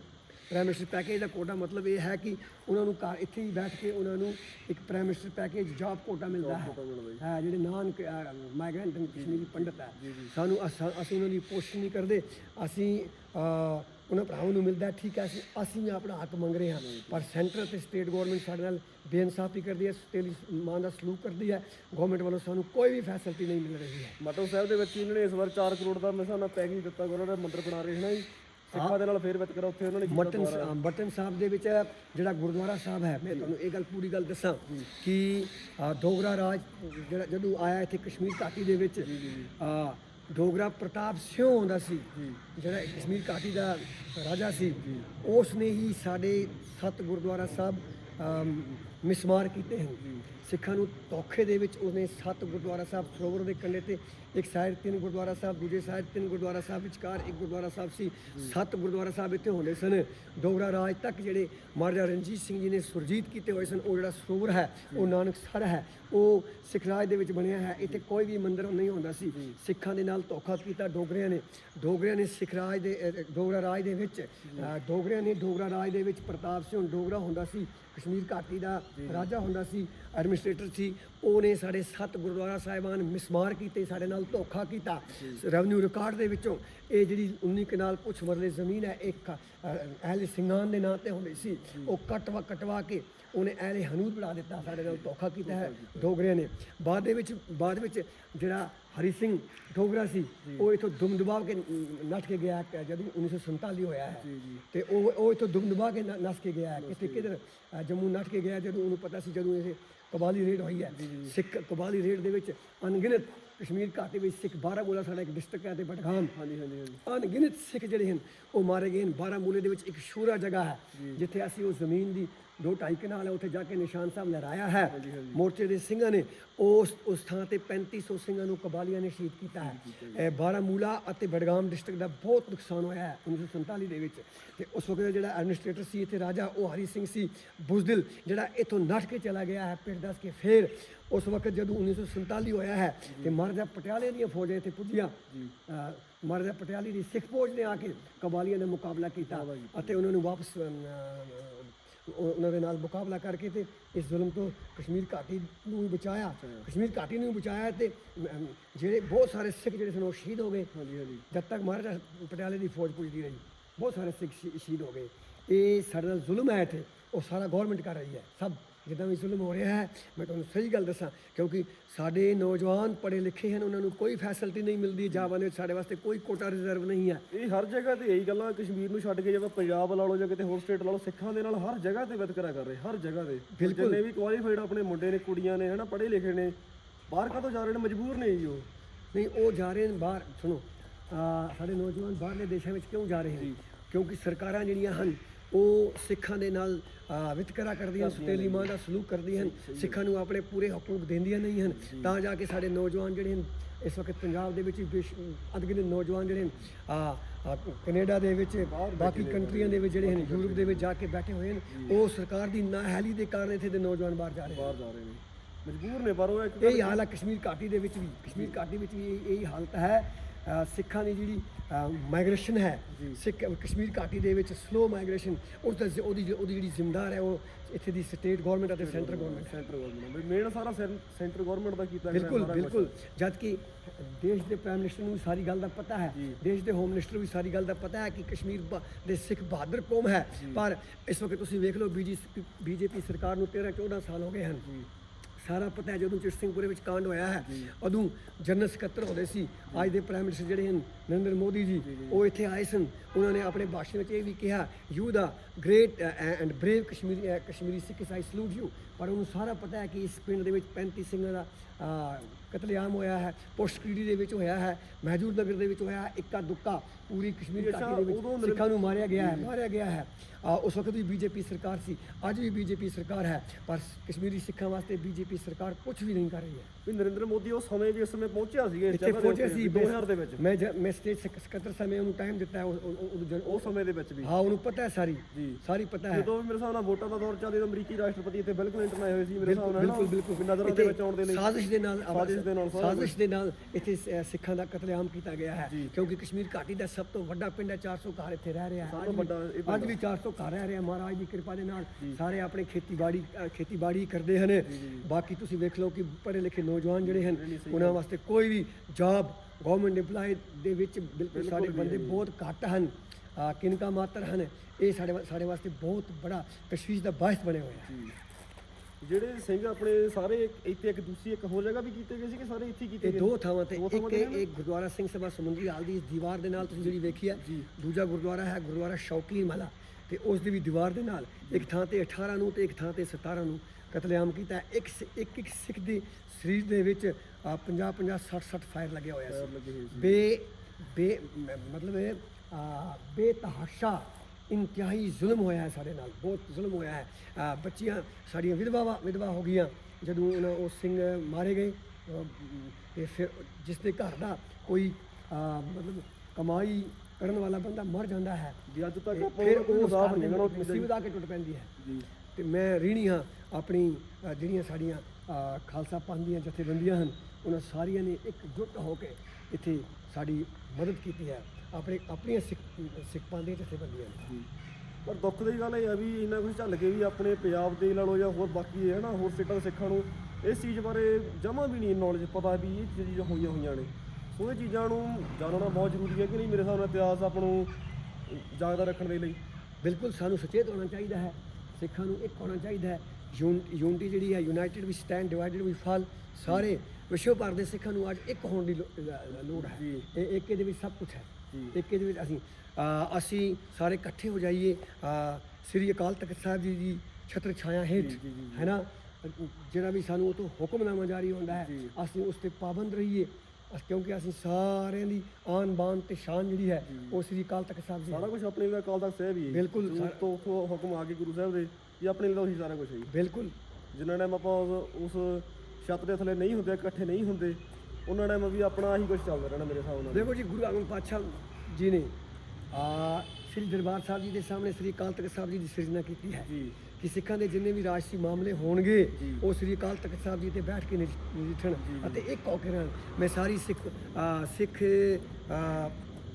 ਪ੍ਰਾਈਮ ਮਿਨਿਸਟਰ ਪੈਕੇਜ ਦਾ ਕੋਟਾ ਮਤਲਬ ਇਹ ਹੈ ਕਿ ਉਹਨਾਂ ਨੂੰ ਘਰ ਇੱਥੇ ਹੀ ਬੈਠ ਕੇ ਉਹਨਾਂ ਨੂੰ ਇੱਕ prime minister package job quota ਮਿਲਦਾ ਹੈ। ਹੈ ਜਿਹੜੇ ਨਾਨ ਮਾਈਗ੍ਰੈਂਟ ਕਸ਼ਮੀਰੀ ਪੰਡਤ ਹੈ। ਸਾਨੂੰ ਅਸਾਂ- ਉਹਨਾਂ ਦੀ ਪੋਸਟ ਨਹੀਂ ਕਰਦੇ। ਅਸੀਂ ਉਹਨਾਂ ਭਰਾਵਾਂ ਨੂੰ ਮਿਲਦਾ ਠੀਕ ਹੈ ਅਸੀਂ ਅਸੀਂ ਆਪਣਾ ਹੱਕ ਮੰਗ ਰਹੇ ਹਾਂ। ਪਰ ਸੈਂਟਰ ਤੇ ਸਟੇਟ ਗਵਰਨਮੈਂਟ ਸਾਡੇ ਨਾਲ ਬੇਇਨਸਾਫੀ ਕਰਦੀ ਹੈ ਤੇਲੀ ਮਾਂ ਦਾ ਸਲੂਕ ਕਰਦੀ ਹੈ। ਗਵਰਨਮੈਂਟ ਵੱਲੋਂ ਸਾਨੂੰ ਕੋਈ ਵੀ ਫੈਸਿਲਿਟੀ ਨਹੀਂ ਮਿਲ ਰਹੀ ਹੈ। ਮਟਨ ਸਾਹਿਬ ਦੇ ਵਿੱਚ ਇਹਨਾਂ ਨੇ ਇਸ ਵਾਰ 4 ਕਰੋੜ ਦਾ ਹਿਸਾਬ ਨਾਲ ਪੈਕੇਜ ਦਿੱਤਾ ਉਹਨਾਂ ਨੇ ਮੰਦਰ ਬਣਾ ਰਹੇ ਹਨ ਜੀ। ਸਿੱਖਾਂ ਦੇ ਨਾਲ ਫੇਰ ਵਿਤਕਰਾ ਉੱਥੇ ਉਹਨਾਂ ਨੇ ਕੀਤਾ ਦੁਬਾਰਾ। ਬਟਨ ਸਾਹਿਬ ਦੇ ਵਿੱਚ ਜਿਹੜਾ ਗੁਰਦੁਆਰਾ ਸਾਹਿਬ ਹੈ ਮੈਂ ਤੁਹਾਨੂੰ ਇਹ ਗੱਲ ਪੂਰੀ ਗੱਲ ਦੱਸਾਂ ਕਿ ਅ, ਡੋਗਰਾ ਰਾਜ ਜਿਹੜਾ ਜਦੋਂ ਆਇਆ ਇੱਥੇ ਕਸ਼ਮੀਰ ਘਾਟੀ ਦੇ ਵਿੱਚ ਅ, ਡੋਗਰਾ ਪ੍ਰਤਾਪ ਸਿੰਘ ਹੁੰਦਾ ਸੀ ਜਿਹੜਾ ਕਸ਼ਮੀਰ ਘਾਟੀ ਦਾ ਰਾਜਾ ਸੀ ਉਸ ਨੇ ਹੀ ਸਾਡੇ ਸੱਤ ਗੁਰਦੁਆਰਾ ਸਾਹਿਬ ਅਮ, ਮਿਸਮਾਰ ਕੀਤੇ ਹਨ। ਸਿੱਖਾਂ ਨੂੰ ਧੋਖੇ ਦੇ ਵਿੱਚ ਉਹਨੇ ਸੱਤ ਗੁਰਦੁਆਰਾ ਸਾਹਿਬ ਸਰੋਵਰ ਦੇ ਕੰਢੇ ਤੇ ਇੱਕ ਸਾਈਡ ਤਿੰਨ ਗੁਰਦੁਆਰਾ ਸਾਹਿਬ ਦੂਜੇ ਸਾਈਡ ਤਿੰਨ ਗੁਰਦੁਆਰਾ ਸਾਹਿਬ ਵਿਚਕਾਰ ਇੱਕ ਗੁਰਦੁਆਰਾ ਸਾਹਿਬ ਸੀ। ਸੱਤ ਗੁਰਦੁਆਰਾ ਸਾਹਿਬ ਇੱਥੇ ਹੁੰਦੇ ਸਨ। ਡੋਗਰਾ ਰਾਜ ਤੱਕ ਜਿਹੜੇ ਮਹਾਰਾਜਾ ਰਣਜੀਤ ਸਿੰਘ ਜੀ ਨੇ ਸੁਰਜੀਤ ਕੀਤੇ ਹੋਏ ਸਨ ਉਹ ਜਿਹੜਾ ਸਰੋਵਰ ਹੈ ਉਹ ਨਾਨਕਸਰ ਹੈ ਉਹ ਸਿੱਖ ਰਾਜ ਦੇ ਵਿੱਚ ਬਣਿਆ ਹੈ। ਇੱਥੇ ਕੋਈ ਵੀ ਮੰਦਿਰ ਨਹੀਂ ਹੁੰਦਾ ਸੀ। ਸਿੱਖਾਂ ਦੇ ਨਾਲ ਧੋਖਾ ਕੀਤਾ ਡੋਗਰਿਆਂ ਨੇ। ਡੋਗਰਿਆਂ ਨੇ ਸਿੱਖ ਰਾਜ ਦੇ ਡੋਗਰਾ ਰਾਜ ਦੇ ਵਿੱਚ ਡੋਗਰਿਆਂ ਨੇ ਡੋਗਰਾ ਰਾਜ ਦੇ ਵਿੱਚ ਪ੍ਰਤਾਪ ਸਿੰਘ ਡੋਗਰਾ ਹੁੰਦਾ ਸੀ। ਕਸ਼ਮੀਰ ਘਾਟੀ ਦਾ ਰਾਜਾ ਹੁੰਦਾ ਸੀ। ਐਡਮਿਨਿਸਟ੍ਰੇਟਰ ਸੀ ਉਹਨੇ ਸਾਡੇ ਸੱਤ ਗੁਰਦੁਆਰਾ ਸਾਹਿਬਾਨ ਮਿਸਮਾਰ ਕੀਤੇ ਸਾਡੇ ਨਾਲ ਧੋਖਾ ਕੀਤਾ। ਰੈਵਨਿਊ ਰਿਕਾਰਡ ਦੇ ਵਿੱਚੋਂ ਇਹ ਜਿਹੜੀ 19 ਕਨਾਲ ਪੁੱਛ ਮਰਲੇ ਜ਼ਮੀਨ ਹੈ ਇੱਕ ਅਹਿਲ ਸਿੰਘਾਨ ਦੇ ਨਾਂ ਤੇ ਹੁੰਦੀ ਸੀ। ਉਹ ਕਟਵਾ ਕਟਵਾ ਕੇ ਉਹਨੇ ਐਲੇ ਹਨੂਦ ਬਣਾ ਦਿੱਤਾ ਸਾਡੇ ਨਾਲ ਧੋਖਾ ਕੀਤਾ ਹੈ ਡੋਗਰਿਆਂ ਨੇ। ਬਾਅਦ ਦੇ ਵਿੱਚ ਬਾਅਦ ਵਿੱਚ ਜਿਹੜਾ ਹਰੀ ਸਿੰਘ ਡੋਗਰਾ ਸੀ ਉਹ ਇਥੋਂ ਦੁਮ ਦਬਾਵ ਕੇ ਨੱਠ ਕੇ ਗਿਆ ਜਦੋਂ 1947 ਹੋਇਆ ਹੈ। ਤੇ ਉਹ ਉਹ ਇਥੋਂ ਦੁਮ ਦਬਾ ਕੇ ਨ- ਨੱਸ ਕੇ ਗਿਆ ਕਿਤੇ ਕਿਧਰ ਜੰਮੂ ਨੱਠ ਕੇ ਗਿਆ ਜਦੋਂ ਉਹਨੂੰ ਪਤਾ ਸੀ ਜਦੋਂ ਇਹ ਕਬਾਲੀ ਰੇਡ ਹੋਈ ਹੈ। ਸਿੱਖ ਕਬਾਲੀ ਰੇਡ ਦੇ ਵਿੱਚ ਅਣਗਿਣਤ ਕਸ਼ਮੀਰ ਘਾਟੀ ਵਿੱਚ ਸਿੱਖ ਬਾਰਾਮੂਲਾ ਸਾਡਾ ਇੱਕ ਡਿਸਟ੍ਰਿਕਟ ਹੈ ਤੇ ਬਡਗਾਮ ਹਾਂਜੀ ਹਾਂਜੀ ਅਣਗਿਣਤ ਸਿੱਖ ਜਿਹੜੇ ਹਨ ਉਹ ਮਾਰੇ ਗਏ ਹਨ। ਬਾਰਾਮੂਲੇ ਦੇ ਵਿੱਚ ਇੱਕ ਸ਼ੂਰਾ ਜਗ੍ਹਾ ਹੈ ਜਿੱਥੇ ਅਸੀਂ ਉਸ ਜ਼ਮੀਨ ਦੀ ਦੋ ਢਾਈ ਕਨਾਲ ਹੈ ਉੱਥੇ ਜਾ ਕੇ ਨਿਸ਼ਾਨ ਸਾਹਿਬ ਲਹਿਰਾਇਆ ਹੈ। ਮੋਰਚੇ ਦੇ ਸਿੰਘਾਂ ਨੇ ਉਸ ਉਸ ਥਾਂ ਤੇ 3500 ਸਿੰਘਾਂ ਨੂੰ ਕਬਾਲੀਆਂ ਨੇ ਸ਼ਹੀਦ ਕੀਤਾ ਹੈ। ਇਹ ਬਾਰਾਮੂਲਾ ਅਤੇ ਬਡਗਾਮ ਡਿਸਟ੍ਰਿਕਟ ਦਾ ਬਹੁਤ ਨੁਕਸਾਨ ਹੋਇਆ ਹੈ 1947 ਦੇ ਵਿੱਚ। ਤੇ ਉਸ ਵਕਤ ਜਿਹੜਾ ਐਡਮਿਨਿਸਟ੍ਰੇਟਰ ਸੀ ਇੱਥੇ ਰਾਜਾ ਉਹ ਹਰੀ ਸਿੰਘ ਸੀ ਬੁਜ਼ਦਿਲ ਜਿਹੜਾ ਇੱਥੋਂ ਨੱਠ ਕੇ ਚਲਾ ਗਿਆ ਹੈ ਪਿੰਡ ਦੱਸ ਕੇ ਫੇਰ ਉਸ ਵਕਤ ਜਦੋਂ 1947 ਹੋਇਆ ਹੈ ਤੇ ਮਹਾਰਾਜਾ ਪਟਿਆਲੇ ਦੀਆਂ ਫੌਜਾਂ ਇੱਥੇ ਪੁੱਜੀਆਂ ਮਹਾਰਾਜਾ ਪਟਿਆਲੇ ਦੀ ਸਿੱਖ ਫੌਜ ਨੇ ਆ ਕੇ ਕਬਾਲੀਆਂ ਦਾ ਮੁਕਾਬਲਾ ਕੀਤਾ ਅਤੇ ਉਹਨਾਂ ਨੂੰ ਵਾਪਸ ਉਹਨਾਂ ਦੇ ਨਾਲ ਮੁਕਾਬਲਾ ਕਰਕੇ ਤੇ ਇਸ ਜ਼ੁਲਮ ਤੋਂ ਕਸ਼ਮੀਰ ਘਾਟੀ ਨੂੰ ਵੀ ਬਚਾਇਆ। ਕਸ਼ਮੀਰ ਘਾਟੀ ਨੂੰ ਵੀ ਬਚਾਇਆ ਤੇ ਜਿਹੜੇ ਬਹੁਤ ਸਾਰੇ ਸਿੱਖ ਜਿਹੜੇ ਸਨ ਉਹ ਸ਼ਹੀਦ ਹੋ ਗਏ। ਹਾਂਜੀ ਹਾਂਜੀ। ਜਦ ਤੱਕ ਮਹਾਰਾਜਾ ਪਟਿਆਲੇ ਦੀ ਫੌਜ ਪੁੱਜਦੀ ਰਹੀ ਬਹੁਤ ਸਾਰੇ ਸਿੱਖ ਸ਼ਹੀ- ਸ਼ਹੀਦ ਹੋ ਗਏ। ਇਹ ਸਾਡੇ ਨਾਲ ਜ਼ੁਲਮ ਹੈ ਇੱਥੇ ਉਹ ਸਾਰਾ ਗਵਰਨਮੈਂਟ ਕਰ ਰਹੀ ਹੈ ਸਭ ਜਿੱਦਾਂ ਵੀ ਜ਼ੁਲਮ ਹੋ ਰਿਹਾ ਹੈ ਮੈਂ ਤੁਹਾਨੂੰ ਸਹੀ ਗੱਲ ਦੱਸਾਂ ਕਿਉਂਕਿ ਸਾਡੇ ਨੌਜਵਾਨ ਪੜ੍ਹੇ ਲਿਖੇ ਹਨ ਉਹਨਾਂ ਨੂੰ ਕੋਈ ਫੈਸਿਲਿਟੀ ਨਹੀਂ ਮਿਲਦੀ ਜਾਵਾਂ ਦੇ ਸਾਡੇ ਵਾਸਤੇ ਕੋਈ ਕੋਟਾ ਰਿਜ਼ਰਵ ਨਹੀਂ ਹੈ। ਇਹ ਹਰ ਜਗ੍ਹਾ ਤੇ ਇਹੀ ਗੱਲਾਂ ਕਸ਼ਮੀਰ ਨੂੰ ਛੱਡ ਕੇ ਜਦੋਂ ਪੰਜਾਬ ਲਾ ਲਓ ਜਾਂ ਕਿਤੇ ਹੋਰ ਸਟੇਟ ਲਾ ਲਓ ਸਿੱਖਾਂ ਦੇ ਨਾਲ ਹਰ ਜਗ੍ਹਾ ਤੇ ਵਿਤਕਰਾ ਕਰ ਰਹੇ ਹਰ ਜਗ੍ਹਾ ਤੇ। ਬਿਲਕੁਲ। ਜਿੰਨੇ ਵੀ ਕੁਆਲੀਫਾਈਡ ਆਪਣੇ ਮੁੰਡੇ ਨੇ ਕੁੜੀਆਂ ਨੇ ਹਨਾ ਪੜ੍ਹੇ ਲਿਖੇ ਨੇ ਬਾਹਰ ਕਾਹਤੋਂ ਜਾ ਰਹੇ ਨੇ ਮਜਬੂਰ ਨੇ ਜੀ ਉਹ। ਨਹੀਂ ਉਹ ਜਾ ਰਹੇ ਨੇ ਬਾਹਰ ਸੁਣੋ ਸਾਡੇ ਨੌਜਵਾਨ ਬਾਹਰਲੇ ਦੇਸ਼ਾਂ ਵਿੱਚ ਕਿਉਂ ਜਾ ਰਹੇ ਹਨ ਕਿਉਂਕਿ ਸਰਕਾਰਾਂ ਜਿਹੜੀਆਂ ਹਨ ਉਹ ਸਿੱਖਾਂ ਦੇ ਨਾਲ ਵਿਤਕਰਾ ਕਰਦੀਆਂ ਸੁਤੇਲੀਮਾਂ ਦਾ ਸਲੂਕ ਕਰਦੀਆਂ ਹਨ ਸਿੱਖਾਂ ਨੂੰ ਆਪਣੇ ਪੂਰੇ ਹਕੂਕ ਦਿੰਦੀਆਂ ਨਹੀਂ ਹਨ। ਤਾਂ ਜਾ ਕੇ ਸਾਡੇ ਨੌਜਵਾਨ ਜਿਹੜੇ ਹਨ ਇਸ ਵਕਤ ਪੰਜਾਬ ਦੇ ਵਿੱਚ ਵੀ ਅਦਗਿਨ ਨੌਜਵਾਨ ਜਿਹੜੇ ਹਨ ਆ ਕੈਨੇਡਾ ਦੇ ਵਿੱਚ ਬਾਕੀ ਕੰਟਰੀਆਂ ਦੇ ਵਿੱਚ ਜਿਹੜੇ ਹਨ ਯੂਰਪ ਦੇ ਵਿੱਚ। ਜਾ ਕੇ ਬੈਠੇ ਹੋਏ ਹਨ ਉਹ ਸਰਕਾਰ ਦੀ ਨਾਹਲੀ ਦੇ ਕਾਰਨ ਇੱਥੇ ਦੇ ਨੌਜਵਾਨ ਬਾਹਰ ਜਾ ਰਹੇ ਬਾਹਰ ਜਾ ਰਹੇ ਨੇ। ਮਜਬੂਰ ਨੇ ਪਰ ਉਹ ਇੱਕ ਇਹ ਹਾਲ ਹੈ ਕਸ਼ਮੀਰ ਘਾਟੀ ਦੇ ਵਿੱਚ ਵੀ। ਕਸ਼ਮੀਰ ਘਾਟੀ ਵਿੱਚ ਵੀ ਇਹ ਹਾਲਤ ਹੈ ਸਿੱਖਾਂ ਦੀ ਜਿਹੜੀ ਮਾਈਗ੍ਰੇਸ਼ਨ ਹੈ ਸਿੱਖ ਕਸ਼ਮੀਰ ਘਾਟੀ ਦੇ ਵਿੱਚ ਸਲੋ ਮਾਈਗ੍ਰੇਸ਼ਨ ਉਸ ਦਾ ਉਹਦੀ ਉਹਦੀ ਜਿਹੜੀ ਜ਼ਿੰਮੇਦਾਰ ਹੈ ਉਹ ਇੱਥੇ ਦੀ ਸਟੇਟ ਗਵਰਨਮੈਂਟ ਅਤੇ ਸੈਂਟਰ ਗਵਰਨਮੈਂਟ ਸੈਂਟਰ ਗਵਰਨਮੈਂਟ ਮੇਨ ਸਾਰਾ ਸੈਂਟਰ ਗਵਰਨਮੈਂਟ ਦਾ ਕੀਤਾ ਬਿਲਕੁਲ। ਬਿਲਕੁਲ। ਜਦ ਕਿ ਦੇਸ਼ ਦੇ ਪ੍ਰਾਈਮ ਮਿਨਿਸਟਰ ਨੂੰ ਵੀ ਸਾਰੀ ਗੱਲ ਦਾ ਪਤਾ ਹੈ। ਦੇਸ਼ ਦੇ ਹੋਮ ਮਿਨਿਸਟਰ ਵੀ ਸਾਰੀ ਗੱਲ ਦਾ ਪਤਾ ਹੈ ਕਿ ਕਸ਼ਮੀਰ ਦੇ ਸਿੱਖ ਬਹਾਦਰ ਕੌਮ ਹੈ। ਪਰ ਇਸ ਵਕਤ ਤੁਸੀਂ ਵੇਖ ਲਓ ਬੀਜੇਪੀ ਸਰਕਾਰ ਨੂੰ 13 14 ਸਾਲ ਹੋ ਗਏ ਹਨ। ਸਾਰਾ ਪਤਾ ਹੈ ਜਦੋਂ ਚਿਰ ਸਿੰਘਪੁਰੇ ਵਿੱਚ ਕਾਂਡ ਹੋਇਆ ਹੈ ਉਦੋਂ ਜਨਰਲ ਸਕੱਤਰ ਹੁੰਦੇ ਸੀ ਅੱਜ ਦੇ ਪ੍ਰਾਈਮ ਮਿਨਿਸਟਰ ਜਿਹੜੇ ਹਨ ਨਰਿੰਦਰ ਮੋਦੀ ਜੀ ਉਹ ਇੱਥੇ ਆਏ ਸਨ। ਉਹਨਾਂ ਨੇ ਆਪਣੇ ਭਾਸ਼ਣ ਵਿੱਚ ਇਹ ਵੀ ਕਿਹਾ you the great and brave Kashmiri Kashmiri Sikh I salute you ਪਰ ਉਹਨੂੰ ਸਾਰਾ ਪਤਾ ਹੈ ਕਿ ਇਸ ਪਿੰਡ ਦੇ ਵਿੱਚ 35 ਸਿੰਘਾਂ ਦਾ ਕਤਲੇਆਮ ਹੋਇਆ ਹੈ ਪੋਸਟਕੀਡੀ ਦੇ ਵਿੱਚ ਹੋਇਆ ਹੈ ਮਹਿਜੂਰ ਨਗਰ ਦੇ ਵਿੱਚ ਹੋਇਆ ਹੈ ਇੱਕਾ ਦੁੱਕਾ ਪੂਰੀ ਕਸ਼ਮੀਰ ਘਾਟੀ ਦੇ ਵਿੱਚ ਸਿੱਖਾਂ ਨੂੰ ਮਾਰਿਆ ਗਿਆ ਹੈ ਮਾਰਿਆ ਗਿਆ ਹੈ। ਉਸ ਵਕਤ ਵੀ ਬੀਜੇਪੀ ਸਰਕਾਰ ਸੀ ਅੱਜ ਵੀ ਬੀਜੇਪੀ ਸਰਕਾਰ ਹੈ ਪਰ ਕਸ਼ਮੀਰੀ ਸਿੱਖਾਂ ਵਾਸਤੇ ਬੀਜੇਪੀ ਸਰਕਾਰ ਕੁਝ ਵੀ ਨਹੀਂ ਕਰ ਰਹੀ ਹੈ। ਵੀ ਨਰਿੰਦਰ ਮੋਦੀ ਉਸ ਸਮੇਂ ਵੀ ਸਮੇਂ ਪਹੁੰਚਿਆ ਸੀਗਾ ਇਸ ਇੱਥੇ ਜਗ੍ਹਾ ਦੇ ਪਹੁੰਚੇ ਉੱਤੇ, ਸੀ 2000 ਦੇ ਵਿੱਚ। ਮੈਂ ਮੈਂ ਸਟੇਟ ਸੈਕ- ਸਕੱਤਰ ਸਾਹਿਬ ਨੇ ਉਹਨੂੰ ਟਾਈਮ ਦਿੱਤਾ ਹੈ ਉਹ- ਉਹ- ਉਹ- ਉਹ- ਉਸ ਸਮੇਂ ਦੇ ਵਿੱਚ ਵੀ। ਹਾਂ ਉਹਨੂੰ ਪਤਾ ਹੈ ਸਾਰੀ। ਜੀ। ਸਾਰੀ ਪਤਾ ਹੈ। ਜਦੋਂ ਵੀ ਮੇਰੇ ਹਿਸਾਬ ਨਾਲ ਵੋਟਾਂ ਦਾ ਦੌਰ ਚੱਲਦਾ ਜਦੋਂ ਅਮਰੀਕੀ ਰਾਸ਼ਟਰਪਤੀ ਇੱਥੇ ਬਿਲ ਕਲਿੰਟਨ ਆਏ ਹੋਏ ਸੀ ਮੇਰੇ ਹਿਸਾਬ ਨਾਲ ਬਿਲਕੁਲ ਨਾ, ਬਿਲਕੁਲ ਵੀ ਨਜ਼ਰਾਂ ਦੇ ਇੱਥੇ ਵਿੱਚ ਆਉਣ ਦੇ ਲਈ। ਸਾਜ਼ਿਸ਼ ਦੇ ਨਾਲ ਸਾਜ਼ਿਸ਼ ਦੇ ਨਾਲ ਸਾਰਾ ਸਾਜ਼ਿਸ਼ ਦੇ ਨਾਲ ਇੱਥੇ ਸ- ਸਿੱਖਾਂ ਦਾ ਕਤਲੇਆਮ ਕੀਤਾ ਗਿਆ ਹੈ। ਕਿਉਂਕਿ ਕਸ਼ਮੀਰ ਘਾਟੀ ਦਾ ਸਭ ਤੋਂ ਵੱਡਾ ਪਿੰਡ ਹੈ 400 ਘਰ ਇੱਥੇ ਰਹਿ ਰਿਹਾ ਹੈ। ਤੋਂ ਵੀ- ਵੱਡਾ ਇਹ ਅੱਜ ਵੀ 400 ਘਰ ਰਹਿ ਰਿਹਾ ਮਹਾਰਾਜ ਦੀ ਕਿਰਪਾ ਦੇ ਨਾਲ ਸਾਰੇ ਆਪਣੇ ਖੇਤੀਬਾੜੀ ਅ, ਖੇਤੀਬਾੜੀ ਕਰਦੇ ਹਨ। ਬਾਕੀ ਤੁਸੀਂ ਵੇਖ ਲਓ ਕਿ ਪੜ੍ਹੇ ਲਿਖੇ ਨੌਜਵਾਨ ਜਿਹੜੇ ਹਨ ਉਹਨਾਂ ਵਾਸਤੇ ਕੋਈ ਵੀ ਜੌਬ ਗਵਰਨਮੈਂਟ EMPLOYE ਦੇ ਵਿੱਚ ਬਿਲਕੁਲ ਸਾਡੇ ਬੰਦੇ ਬਹੁਤ ਘੱਟ ਹਨ ਕਿਨਕਾ ਮਾਤਰ ਹਨ। ਇਹ ਸਾਡੇ ਸਾਡੇ ਵਾਸਤੇ ਬਹੁਤ ਬੜਾ ਤਸ਼ਵੀਸ਼ ਦਾ ਬਾਇਸ ਬਣੇ ਹੋਏ ਹਨ ਜਿਹੜੇ ਸਿੰਘ ਆਪਣੇ ਸਾਰੇ ਇੱਥੇ ਇੱਕ ਦੂਸਰੀ ਇੱਕ ਹੋਰ ਜਗ੍ਹਾ ਵੀ ਕੀਤੇ ਗਏ ਸੀ ਕਿ ਸਾਰੇ ਇੱਥੇ ਕੀਤੇ ਗਏ ਦੋ ਥਾਵਾਂ ਤੇ ਇੱਕ ਇੱਕ ਗੁਰਦੁਆਰਾ ਸਿੰਘ ਸਭਾ ਸਮੁੰਦਰੀ ਹਾਲ ਦੀ ਇਸ ਦੀਵਾਰ ਦੇ ਨਾਲ ਤੁਸੀਂ ਜਿਹੜੀ ਵੇਖੀ ਹੈ ਦੂਜਾ ਗੁਰਦੁਆਰਾ ਹੈ ਗੁਰਦੁਆਰਾ ਸ਼ੌਕੀ ਮਲਾ ਤੇ ਉਸ ਦੀ ਵੀ ਦੀਵਾਰ ਦੇ ਨਾਲ ਇੱਕ ਥਾਂ ਤੇ 18 ਨੂੰ ਤੇ ਇੱਕ ਥਾਂ ਤੇ 17 ਨੂੰ ਕਤਲੇਆਮ ਕੀਤਾ। ਇੱਕ ਸਿ- ਇੱਕ ਇੱਕ ਸਿੱਖ ਦੇ ਸਰੀਰ ਦੇ ਵਿੱਚ 50 50 60 60 ਫਾਇਰ ਲੱਗਿਆ ਹੋਇਆ ਸੀ। ਬੇ ਬੇ ਮ- ਮਤਲਬ ਇਹ, ਆ, ਬੇਤਹਾਸ਼ਾ ਇੰਤਹਾਈ ਜ਼ੁਲਮ ਹੋਇਆ ਹੈ ਸਾਡੇ ਨਾਲ। ਬਹੁਤ ਜ਼ੁਲਮ ਹੋਇਆ ਹੈ। ਆ, ਬੱਚੀਆਂ ਸਾਡੀਆਂ ਵਿਧਵਾਵਾਂ ਵਿਧਵਾ ਹੋ ਗਈਆਂ। ਜਦੋਂ ਉਹਨਾਂ ਉਹ ਸਿੰਘ ਮਾਰੇ ਗਏ ਅ, ਤੇ ਫਿਰ ਜਿਸ ਦੇ ਘਰ ਦਾ ਕੋਈ ਆ, ਮਤਲਬ ਕਮਾਈ ਕਰਨ ਵਾਲਾ ਬੰਦਾ ਮਰ ਜਾਂਦਾ ਹੈ। ਜੀ ਅੱਜ ਤੱਕ ਤੇ ਫਿਰ ਉਹ ਉਹ ਚੀਜ਼ ਦਾ ਮੁਸੀਬਤ ਆ ਕੇ ਟੁੱਟ ਪੈਂਦੀ ਹੈ। ਜੀ। ਤੇ ਮੈਂ ਰੀਣੀ ਹਾਂ ਆਪਣੀ ਜਿਹੜੀਆਂ ਸਾਡੀਆਂ ਖਾਲਸਾ ਪੰਥ ਦੀਆਂ ਜਥੇਬੰਦੀਆਂ ਹਨ ਉਹਨਾਂ ਸਾਰੀਆਂ ਨੇ ਇਕਜੁੱਟ ਹੋ ਕੇ ਇੱਥੇ ਸਾਡੀ ਮਦਦ ਕੀਤੀ ਹੈ ਆਪਣੇ ਆਪਣੀਆਂ ਸਿੱਖ ਸਿੱਖ ਪੰਥ ਦੀਆਂ ਜਥੇਬੰਦੀਆਂ ਨੇ। ਪਰ ਦੁੱਖ ਦੀ ਗੱਲ ਇਹ ਆ ਵੀ ਇੰਨਾ ਕੁਝ ਝੱਲ ਕੇ ਵੀ ਆਪਣੇ ਪੰਜਾਬ ਦੇ ਲਾ ਲਓ ਜਾਂ ਹੋਰ ਬਾਕੀ ਹੈ ਨਾ ਹੋਰ ਦੇ ਸਿੱਖਾਂ ਨੂੰ ਇਸ ਚੀਜ਼ ਬਾਰੇ ਜਮਾ ਵੀ ਨਹੀਂ ਨੌਲੇਜ ਪਤਾ ਵੀ ਇਹ ਚੀਜ਼ਾਂ ਹੋਈਆਂ ਹੋਈਆਂ ਨੇ। ਸੋ ਇਹ ਚੀਜ਼ਾਂ ਨੂੰ ਜਾਣਨਾ ਬਹੁਤ ਜ਼ਰੂਰੀ ਹੈ ਕਿ ਨਹੀਂ ਮੇਰੇ ਹਿਸਾਬ ਨਾਲ ਇਤਿਹਾਸ ਆਪ ਨੂੰ ਜਾਗਦਾ ਰੱਖਣ ਦੇ ਲਈ। ਬਿਲਕੁਲ ਸਾਨੂੰ ਸੁਚੇਤ ਹੋਣਾ ਚਾਹੀਦਾ ਹੈ ਸਿੱਖਾਂ ਨੂੰ ਇੱਕ ਹੋਣਾ ਚਾਹੀਦਾ ਹੈ ਯੂਨਿਟੀ ਜਿਹੜੀ ਹੈ united we stand divided we fall ਸਾਰੇ ਵਿਸ਼ਵ ਭਰ ਦੇ ਸਿੱਖਾਂ ਨੂੰ ਅੱਜ ਇੱਕ ਹੋਣ ਦੀ ਲੋੜ ਹੈ। ਇਹ ਏਕੇ ਦੇ ਵਿੱਚ ਸਭ ਕੁਝ ਹੈ। ਏਕੇ ਦੇ ਵਿੱਚ ਅਸੀਂ ਅਸੀਂ ਸਾਰੇ ਇਕੱਠੇ ਹੋ ਜਾਈਏ ਸ੍ਰੀ ਅਕਾਲ ਤਖਤ ਸਾਹਿਬ ਜੀ ਦੀ ਛਤਰ ਛਾਇਆ ਹੇਠ। ਹੈ ਨਾ ਜਿਹੜਾ ਵੀ ਸਾਨੂੰ ਉਹ ਤੋਂ ਹੁਕਮਨਾਮਾ ਜਾਰੀ ਹੁੰਦਾ ਹੈ। ਅਸੀਂ ਉਸ ਤੇ ਪਾਬੰਦ ਰਹੀਏ ਕਿਉਂਕਿ ਅਸੀਂ ਸਾਰਿਆਂ ਦੀ ਆਨ ਬਾਨ ਤੇ ਸ਼ਾਨ ਜਿਹੜੀ ਹੈ ਉਹ ਸ੍ਰੀ ਅਕਾਲ ਤਖਤ ਸਾਹਿਬ ਦੀ ਹੈ। ਸਾਰਾ ਕੁਝ ਆਪਣੇ ਲਈ ਅਕਾਲ ਤਖਤ ਸਾਹਿਬ ਹੀ ਹੈ ਬਿਲਕੁਲ, ਸਾਰਾ- ਤੋਂ ਉੱਥੋਂ ਹੁਕਮ ਆ ਗਏ ਗੁਰੂ ਸਾਹਿਬ ਦੇ ਵੀ ਆਪਣੇ ਲਈ ਤਾਂ ਉਹੀ ਸਾਰਾ ਕੁਝ ਹੈ ਜੀ। ਬਿਲਕੁਲ। ਜਿਨ੍ਹਾਂ ਟਾਈਮ ਆਪਾਂ ਉਸ ਉਸ ਛੱਤ ਦੇ ਥੱਲੇ ਨਹੀਂ ਹੁੰਦੇ ਇਕੱਠੇ ਨਹੀਂ ਹੁੰਦੇ ਉਹਨਾਂ ਟਾਈਮ ਵੀ ਆਪਣਾ ਆਹੀ ਕੁਝ ਚੱਲਦਾ ਰਹਿਣਾ ਮੇਰੇ ਹਿਸਾਬ ਨਾਲ। ਦੇਖੋ ਜੀ ਗੁਰੂ ਅੰਗਦ ਪਾਤਸ਼ਾਹ ਜੀ ਨੇ ਆ ਸ੍ਰੀ ਦਰਬਾਰ ਸਾਹਿਬ ਜੀ ਦੇ ਸਾਹਮਣੇ ਸ੍ਰੀ ਅਕਾਲ ਤਖਤ ਸਾਹਿਬ ਜੀ ਦੀ ਸਿਰਜਣਾ ਕੀਤੀ ਹੈ ਕਿ ਸਿੱਖਾਂ ਦੇ ਜਿੰਨੇ ਵੀ ਰਾਜਸੀ ਮਾਮਲੇ ਹੋਣਗੇ ਉਹ ਸ੍ਰੀ ਅਕਾਲ ਤਖਤ ਸਾਹਿਬ ਜੀ ਤੇ ਬੈਠ ਕੇ ਨਜਿ- ਨਜਿੱਠਣ ਅਤੇ ਇੱਕ ਹੋ ਕੇ ਰਹਿਣ ਮੈਂ ਸਾਰੀ ਸਿੱਖ ਸਿੱਖ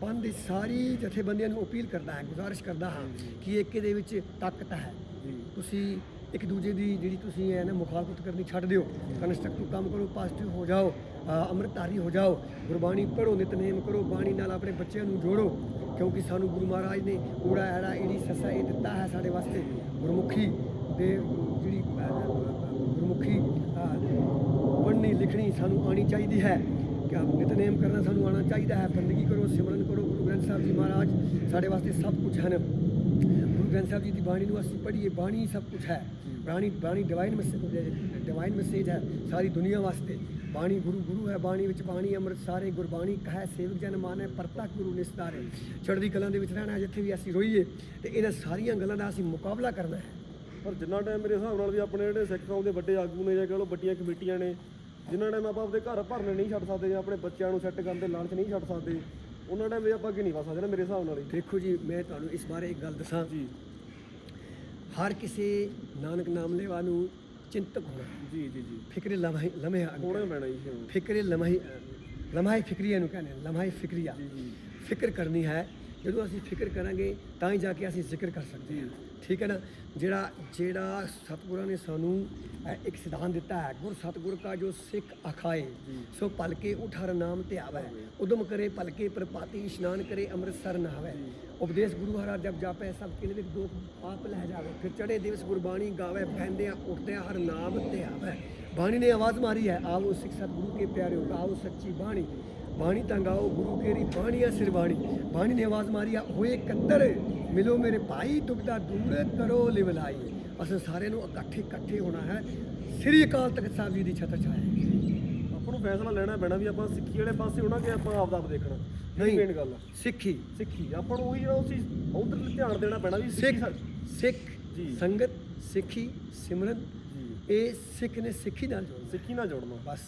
ਪੰਥ ਦੀ ਸਾਰੀ ਜਥੇਬੰਦੀਆਂ ਨੂੰ ਅਪੀਲ ਕਰਦਾ ਹਾਂ ਗੁਜ਼ਾਰਿਸ਼ ਕਰਦਾ ਹਾਂ ਕਿ ਏਕੇ ਦੇ ਵਿੱਚ ਤਾਕਤ ਹੈ। ਤੁਸੀਂ ਇੱਕ ਦੂਜੇ ਦੀ ਜਿਹੜੀ ਤੁਸੀਂ ਹੈ ਨਾ ਮੁਖਾਲਫਤ ਕਰਨੀ ਛੱਡ ਦਿਓ ਕੰਸਟਰਕਟਿਵ ਕੰਮ ਕਰੋ ਪੋਜ਼ਿਟਿਵ ਹੋ ਜਾਓ ਅੰਮ੍ਰਿਤਧਾਰੀ ਹੋ ਜਾਓ ਗੁਰਬਾਣੀ ਪੜ੍ਹੋ ਨਿਤਨੇਮ ਕਰੋ ਬਾਣੀ ਨਾਲ ਆਪਣੇ ਬੱਚਿਆਂ ਨੂੰ ਜੋੜੋ ਕਿਉਂਕਿ ਸਾਨੂੰ ਗੁਰੂ ਮਹਾਰਾਜ ਨੇ ਊੜਾ ਐੜਾ ਈੜੀ ਸੱਸਾ ਇਹ ਦਿੱਤਾ ਹੈ ਸਾਡੇ ਵਾਸਤੇ ਗੁਰਮੁਖੀ ਦੇ ਜਿਹੜੀ ਗੁਰਮੁਖੀ ਪੜ੍ਹਨੀ ਲਿਖਣੀ ਸਾਨੂੰ ਆਣੀ ਚਾਹੀਦੀ ਹੈ। ਨਿਤਨੇਮ ਕਰਨਾ ਸਾਨੂੰ ਆਉਣਾ ਚਾਹੀਦਾ ਹੈ। ਬੰਦਗੀ ਕਰੋ, ਸਿਮਰਨ ਕਰੋ, ਗੁਰੂ ਗ੍ਰੰਥ ਸਾਹਿਬ ਜੀ ਮਹਾਰਾਜ ਸਾਡੇ ਵਾਸਤੇ ਸਭ ਕੁਝ ਹਨ। ਗੁਰੂ ਗ੍ਰੰਥ ਸਾਹਿਬ ਜੀ ਦੀ ਬਾਣੀ ਨੂੰ ਅਸੀਂ ਪੜ੍ਹੀਏ, ਬਾਣੀ ਸਭ ਕੁਝ ਹੈ। ਬਾਣੀ ਬਾਣੀ ਡਿਵਾਈਨ ਮੈਸੇਜ ਡਿਵਾਈਨ ਮੈਸੇਜ ਹੈ ਸਾਰੀ ਦੁਨੀਆ ਵਾਸਤੇ। ਬਾਣੀ ਗੁਰੂ ਗੁਰੂ ਹੈ ਬਾਣੀ ਵਿੱਚ, ਬਾਣੀ ਅੰਮ੍ਰਿਤ ਸਾਰੇ ਗੁਰਬਾਣੀ ਕਹੈ, ਸੇਵਕ ਜਨ ਮਾਨੈ ਪਰਤਕ ਗੁਰੂ ਨਿਸਤਾਰੇ। ਚੜ੍ਹਦੀ ਕਲਾਂ ਦੇ ਵਿੱਚ ਰਹਿਣਾ ਜਿੱਥੇ ਵੀ ਅਸੀਂ ਰੋਈਏ, ਤੇ ਇਹਨਾਂ ਸਾਰੀਆਂ ਗੱਲਾਂ ਦਾ ਅਸੀਂ ਮੁਕਾਬਲਾ ਕਰਨਾ ਹੈ। ਪਰ ਜਿੰਨਾ ਟਾਈਮ ਮੇਰੇ ਹਿਸਾਬ ਨਾਲ ਵੀ ਆਪਣੇ ਜਿਹੜੇ ਸਿੱਖ ਕੌਮ ਦੇ ਵੱਡੇ ਆਗੂ ਨੇ ਜਾਂ ਕਹ ਲਓ ਵੱਡੀਆਂ ਕਮੇਟੀਆਂ ਨੇ, ਜਿੰਨਾ ਟਾਈਮ ਆਪਾਂ ਆਪਣੇ ਘਰ ਭਰਨੇ ਨਹੀਂ ਛੱਡ ਸਕਦੇ ਜਾਂ ਆਪਣੇ ਬੱਚਿਆਂ ਨੂੰ ਸੈੱਟ ਕਰਨ ਦੇ ਲਾਲਚ ਨਹੀਂ ਛੱਡ ਸਕਦੇ ਉਹਨਾਂ ਟਾਈਮ ਵੀ ਆਪਾਂ ਅੱਗੇ ਨਹੀਂ ਵਧ ਸਕਦੇ ਨਾ ਮੇਰੇ ਹਿਸਾਬ ਨਾਲ ਦੇਖੋ ਜੀ ਮੈਂ ਤੁਹਾਨੂੰ ਇਸ ਬਾਰੇ ਇੱਕ ਗੱਲ ਦੱਸਾਂ। ਜੀ। ਹਰ ਕਿਸੇ ਨਾਨਕ ਨਾਮ ਲੈਵਾ ਨੂੰ ਚਿੰਤਕ ਹੋਣਾ। ਜੀ ਜੀ ਜੀ। ਫਿਕਰੇ ਲਮਹੇ ਲਮਹੇ ਹੋਣਾ ਪੈਣਾ ਜੀ। ਫਿਕਰੇ ਲਮਹੇ ਲਮਹਾਈ ਫਿਕਰੀਆ ਨੂੰ ਕਹਿੰਦੇ ਲਮਹਾਈ ਫਿਕਰੀਆ। ਜੀ ਜੀ। ਫਿਕਰ ਕਰਨੀ ਹੈ ਜਦੋਂ ਅਸੀਂ ਫਿਕਰ ਕਰਾਂਗੇ ਤਾਂ ਹੀ ਜਾ ਕੇ ਅਸੀਂ ਜ਼ਿਕਰ ਕਰ ਸਕਦੇ ਹਾਂ। ਠੀਕ ਹੈ ਨਾ? ਜਿਹੜਾ ਜਿਹੜਾ ਸਤਿਗੁਰਾਂ ਨੇ ਸਾਨੂੰ ਇੱਕ ਸਿਧਾਂਤ ਦਿੱਤਾ ਹੈ ਗੁਰ ਸਤਿਗੁਰ ਕਾ ਜੋ ਸਿੱਖ ਅਖਾਏ ਸੋ ਪਲਕੇ ਉਠਾਰ ਨਾਮ ਤੇ ਆਵੇ। ਉਦਮ ਕਰੇ ਪਲਕੇ ਪ੍ਰਪਾਤੀ ਇਸ਼ਨਾਨ ਕਰੇ ਅੰਮ੍ਰਿਤਸਰ ਨਹਾਵੇ। ਉਪਦੇਸ਼ ਗੁਰੂ ਹਰਾ ਜਪ ਜਾਪੈ ਸਭ ਕਿਲੇ ਵਿੱਚ ਦੁੱਖ ਪਾਪ ਲੈ ਜਾਵੇ ਫਿਰ ਚੜੇ ਦਿਵਸ ਗੁਰਬਾਣੀ ਗਾਵੇ ਬਹਿੰਦਿਆਂ ਉੱਠਦਿਆਂ ਹਰ ਨਾਮ ਤੇ ਆਵੇ। ਬਾਣੀ ਨੇ ਆਵਾਜ਼ ਮਾਰੀ ਹੈ ਆਵੋ ਸਿੱਖ ਸਤਿਗੁਰੂ ਕੇ ਪਿਆਰਿਓ ਗਾਓ ਸੱਚੀ ਬਾਣੀ। ਬਾਣੀ ਤਾਂ ਗਾਓ ਗੁਰੂ ਕੇਰੀ ਬਾਣੀਆ ਸਿਰਬਾਣੀ ਬਾਣੀ। ਨੇ ਆਵਾਜ਼ ਮਾਰੀ ਆ ਹੋਏ ਕੱਦਰ ਮਿਲੋ ਮੇਰੇ ਭਾਈ ਦੁਬਦਾ ਦੂਰ ਕਰੋ ਲਿਵਲਾਈ ਅਸਾਂ ਸਾਰਿਆਂ ਨੂੰ ਇਕੱਠੇ ਇਕੱਠੇ ਹੋਣਾ ਹੈ ਸ੍ਰੀ ਅਕਾਲ ਤਖਤ ਸਾਹਿਬ ਜੀ ਦੀ ਛਤਰ ਛਾਇਆ ਆਪਾਂ ਨੂੰ ਫੈਸਲਾ ਲੈਣਾ ਪੈਣਾ ਵੀ ਆਪਾਂ ਸਿੱਖੀ ਵਾਲੇ ਪਾਸੇ ਹੋਣਾ ਕਿ ਆਪਾਂ ਆਪਦਾ ਆਪ ਦੇਖਣਾ ਨਹੀਂ। ਮੇਨ ਗੱਲ ਆ ਸਿੱਖੀ ਸਿੱਖੀ ਆਪਾਂ ਨੂੰ ਉਹੀ ਜਿਹੜਾ ਉਸ ਉਧਰ ਧਿਆਨ ਦੇਣਾ ਪੈਣਾ ਵੀ ਸਿੱਖੀ ਸਿੱਖ। ਸੰਗਤ ਸਿੱਖੀ ਸਿਮਰਨ ਜੀ ਇਹ ਸਿੱਖ ਨੇ ਸਿੱਖੀ ਨਾਲ ਜੋੜਨਾ ਸਿੱਖੀ ਨਾਲ ਜੋੜਨਾ ਬਸ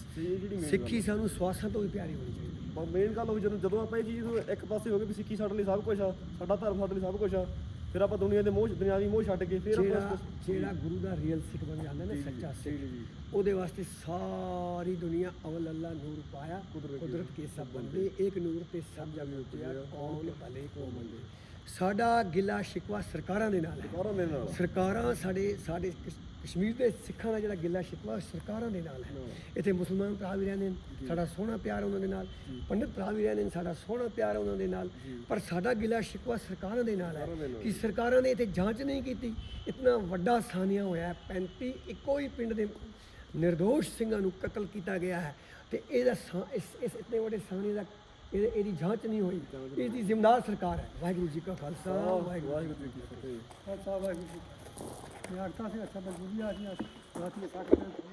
ਸਿੱਖੀ ਸਾਨੂੰ ਸਵਾਸਾਂ ਤੋਂ ਵੀ ਪਿਆਰੀ ਹੋਣੀ ਚਾਹੀਦੀ ਮੇਨ ਗੱਲ ਹੋਈ ਜਦੋਂ ਜਦੋਂ ਆਪਾਂ ਇਹ ਚੀਜ਼ ਨੂੰ ਇੱਕ ਪਾਸੇ ਹੋ ਗਏ ਵੀ ਸਿੱਖੀ ਸਾਡੇ ਲਈ ਸਭ ਕੁਝ ਆ ਸਾਡਾ ਧਰਮ ਸਾਡੇ ਲਈ ਸਭ ਕੁਝ ਆ ਫਿਰ ਆਪਾਂ ਦੁਨੀਆ ਦੇ ਮੋਹ ਦੁਨਿਆਵੀ ਮੋਹ ਛੱਡ ਕੇ ਫਿਰ ਜਿਹੜਾ ਆਪਾਂ ਜਿਹੜਾ ਗੁਰੂ ਦਾ ਰੀਅਲ ਸਿੱਖ ਬਣ ਜਾਂਦਾ ਨਾ ਸੱਚਾ ਸਿੱਖ ਉਹਦੇ ਵਾਸਤੇ ਸਾਰੀ ਦੁਨੀਆ ਅਵਲ ਅੱਲਾ ਨੂਰ ਪਾਇਆ ਕੁਦਰਤ ਕੇ ਸਭ ਬੰਦੇ ਇੱਕ ਨੂਰ ਤੇ ਸਭ ਜਗ ਉਤਿਆ ਕੌਣ ਭਲੇ ਕੋ ਮੰਦੇ। ਸਾਡਾ ਗਿਲਾ ਸ਼ਿਕਵਾ ਸਰਕਾਰਾਂ ਦੇ ਨਾਲ ਹੈ। ਸਰਕਾਰਾਂ ਸਾਡੇ ਸਾਡੇ ਕਸ਼ਮੀਰ ਦੇ ਸਿੱਖਾਂ ਦਾ ਜਿਹੜਾ ਗਿਲਾ ਸ਼ਿਕਵਾ ਸਰਕਾਰਾਂ ਦੇ ਨਾਲ ਹੈ। ਇੱਥੇ ਮੁਸਲਮਾਨ ਭਰਾ ਵੀ ਰਹਿੰਦੇ ਨੇ ਸਾਡਾ ਸੋਹਣਾ ਪਿਆਰ ਉਹਨਾਂ ਦੇ ਨਾਲ। ਪੰਡਿਤ ਭਰਾ ਵੀ ਰਹਿੰਦੇ ਨੇ ਸਾਡਾ ਸੋਹਣਾ ਪਿਆਰ ਉਹਨਾਂ ਦੇ ਨਾਲ। ਪਰ ਸਾਡਾ ਗਿਲਾ ਸ਼ਿਕਵਾ ਸਰਕਾਰਾਂ ਦੇ ਨਾਲ ਹੈ ਕਿ ਸਰਕਾਰਾਂ ਨੇ ਇੱਥੇ ਜਾਂਚ ਨਹੀਂ ਕੀਤੀ। ਇਤਨਾ ਵੱਡਾ ਸਾਨੀਆ ਹੋਇਆ ਹੈ, 35 ਇੱਕੋ ਹੀ ਪਿੰਡ ਦੇ નિર્ਦੋਸ਼ ਸਿੰਘਾਂ ਨੂੰ ਕਤਲ ਕੀਤਾ ਗਿਆ ਹੈ। ਤੇ ਇਹਦਾ ਇਸ ਇਸ ਇਤਨੇ ਵੱਡੇ ਸਾਨੀਏ ਦਾ ਇਹਦੇ- ਇਹਦੀ ਜਾਂਚ ਨਹੀਂ ਹੋਈ। ਇਹਦੀ ਜ਼ਿੰਮੇਦਾਰ ਸਰਕਾਰ ਹੈ। ਵਾਹਿਗੁਰੂ ਜੀ ਕਾ ਖਾਲਸਾ ਵਾਹਿਗੁਰੂ ਵਾਹਿਗੁਰੂ ਜੀ ਕੀ ਫਤਿਹ। ਖਾਲਸਾ ਵਾਹਿਗੁਰੂ ਜੀ ਮੈਂ ਆਖਤਾ ਸੀ ਅੱਛਾ ਮਜਬੂਰੀ ਆ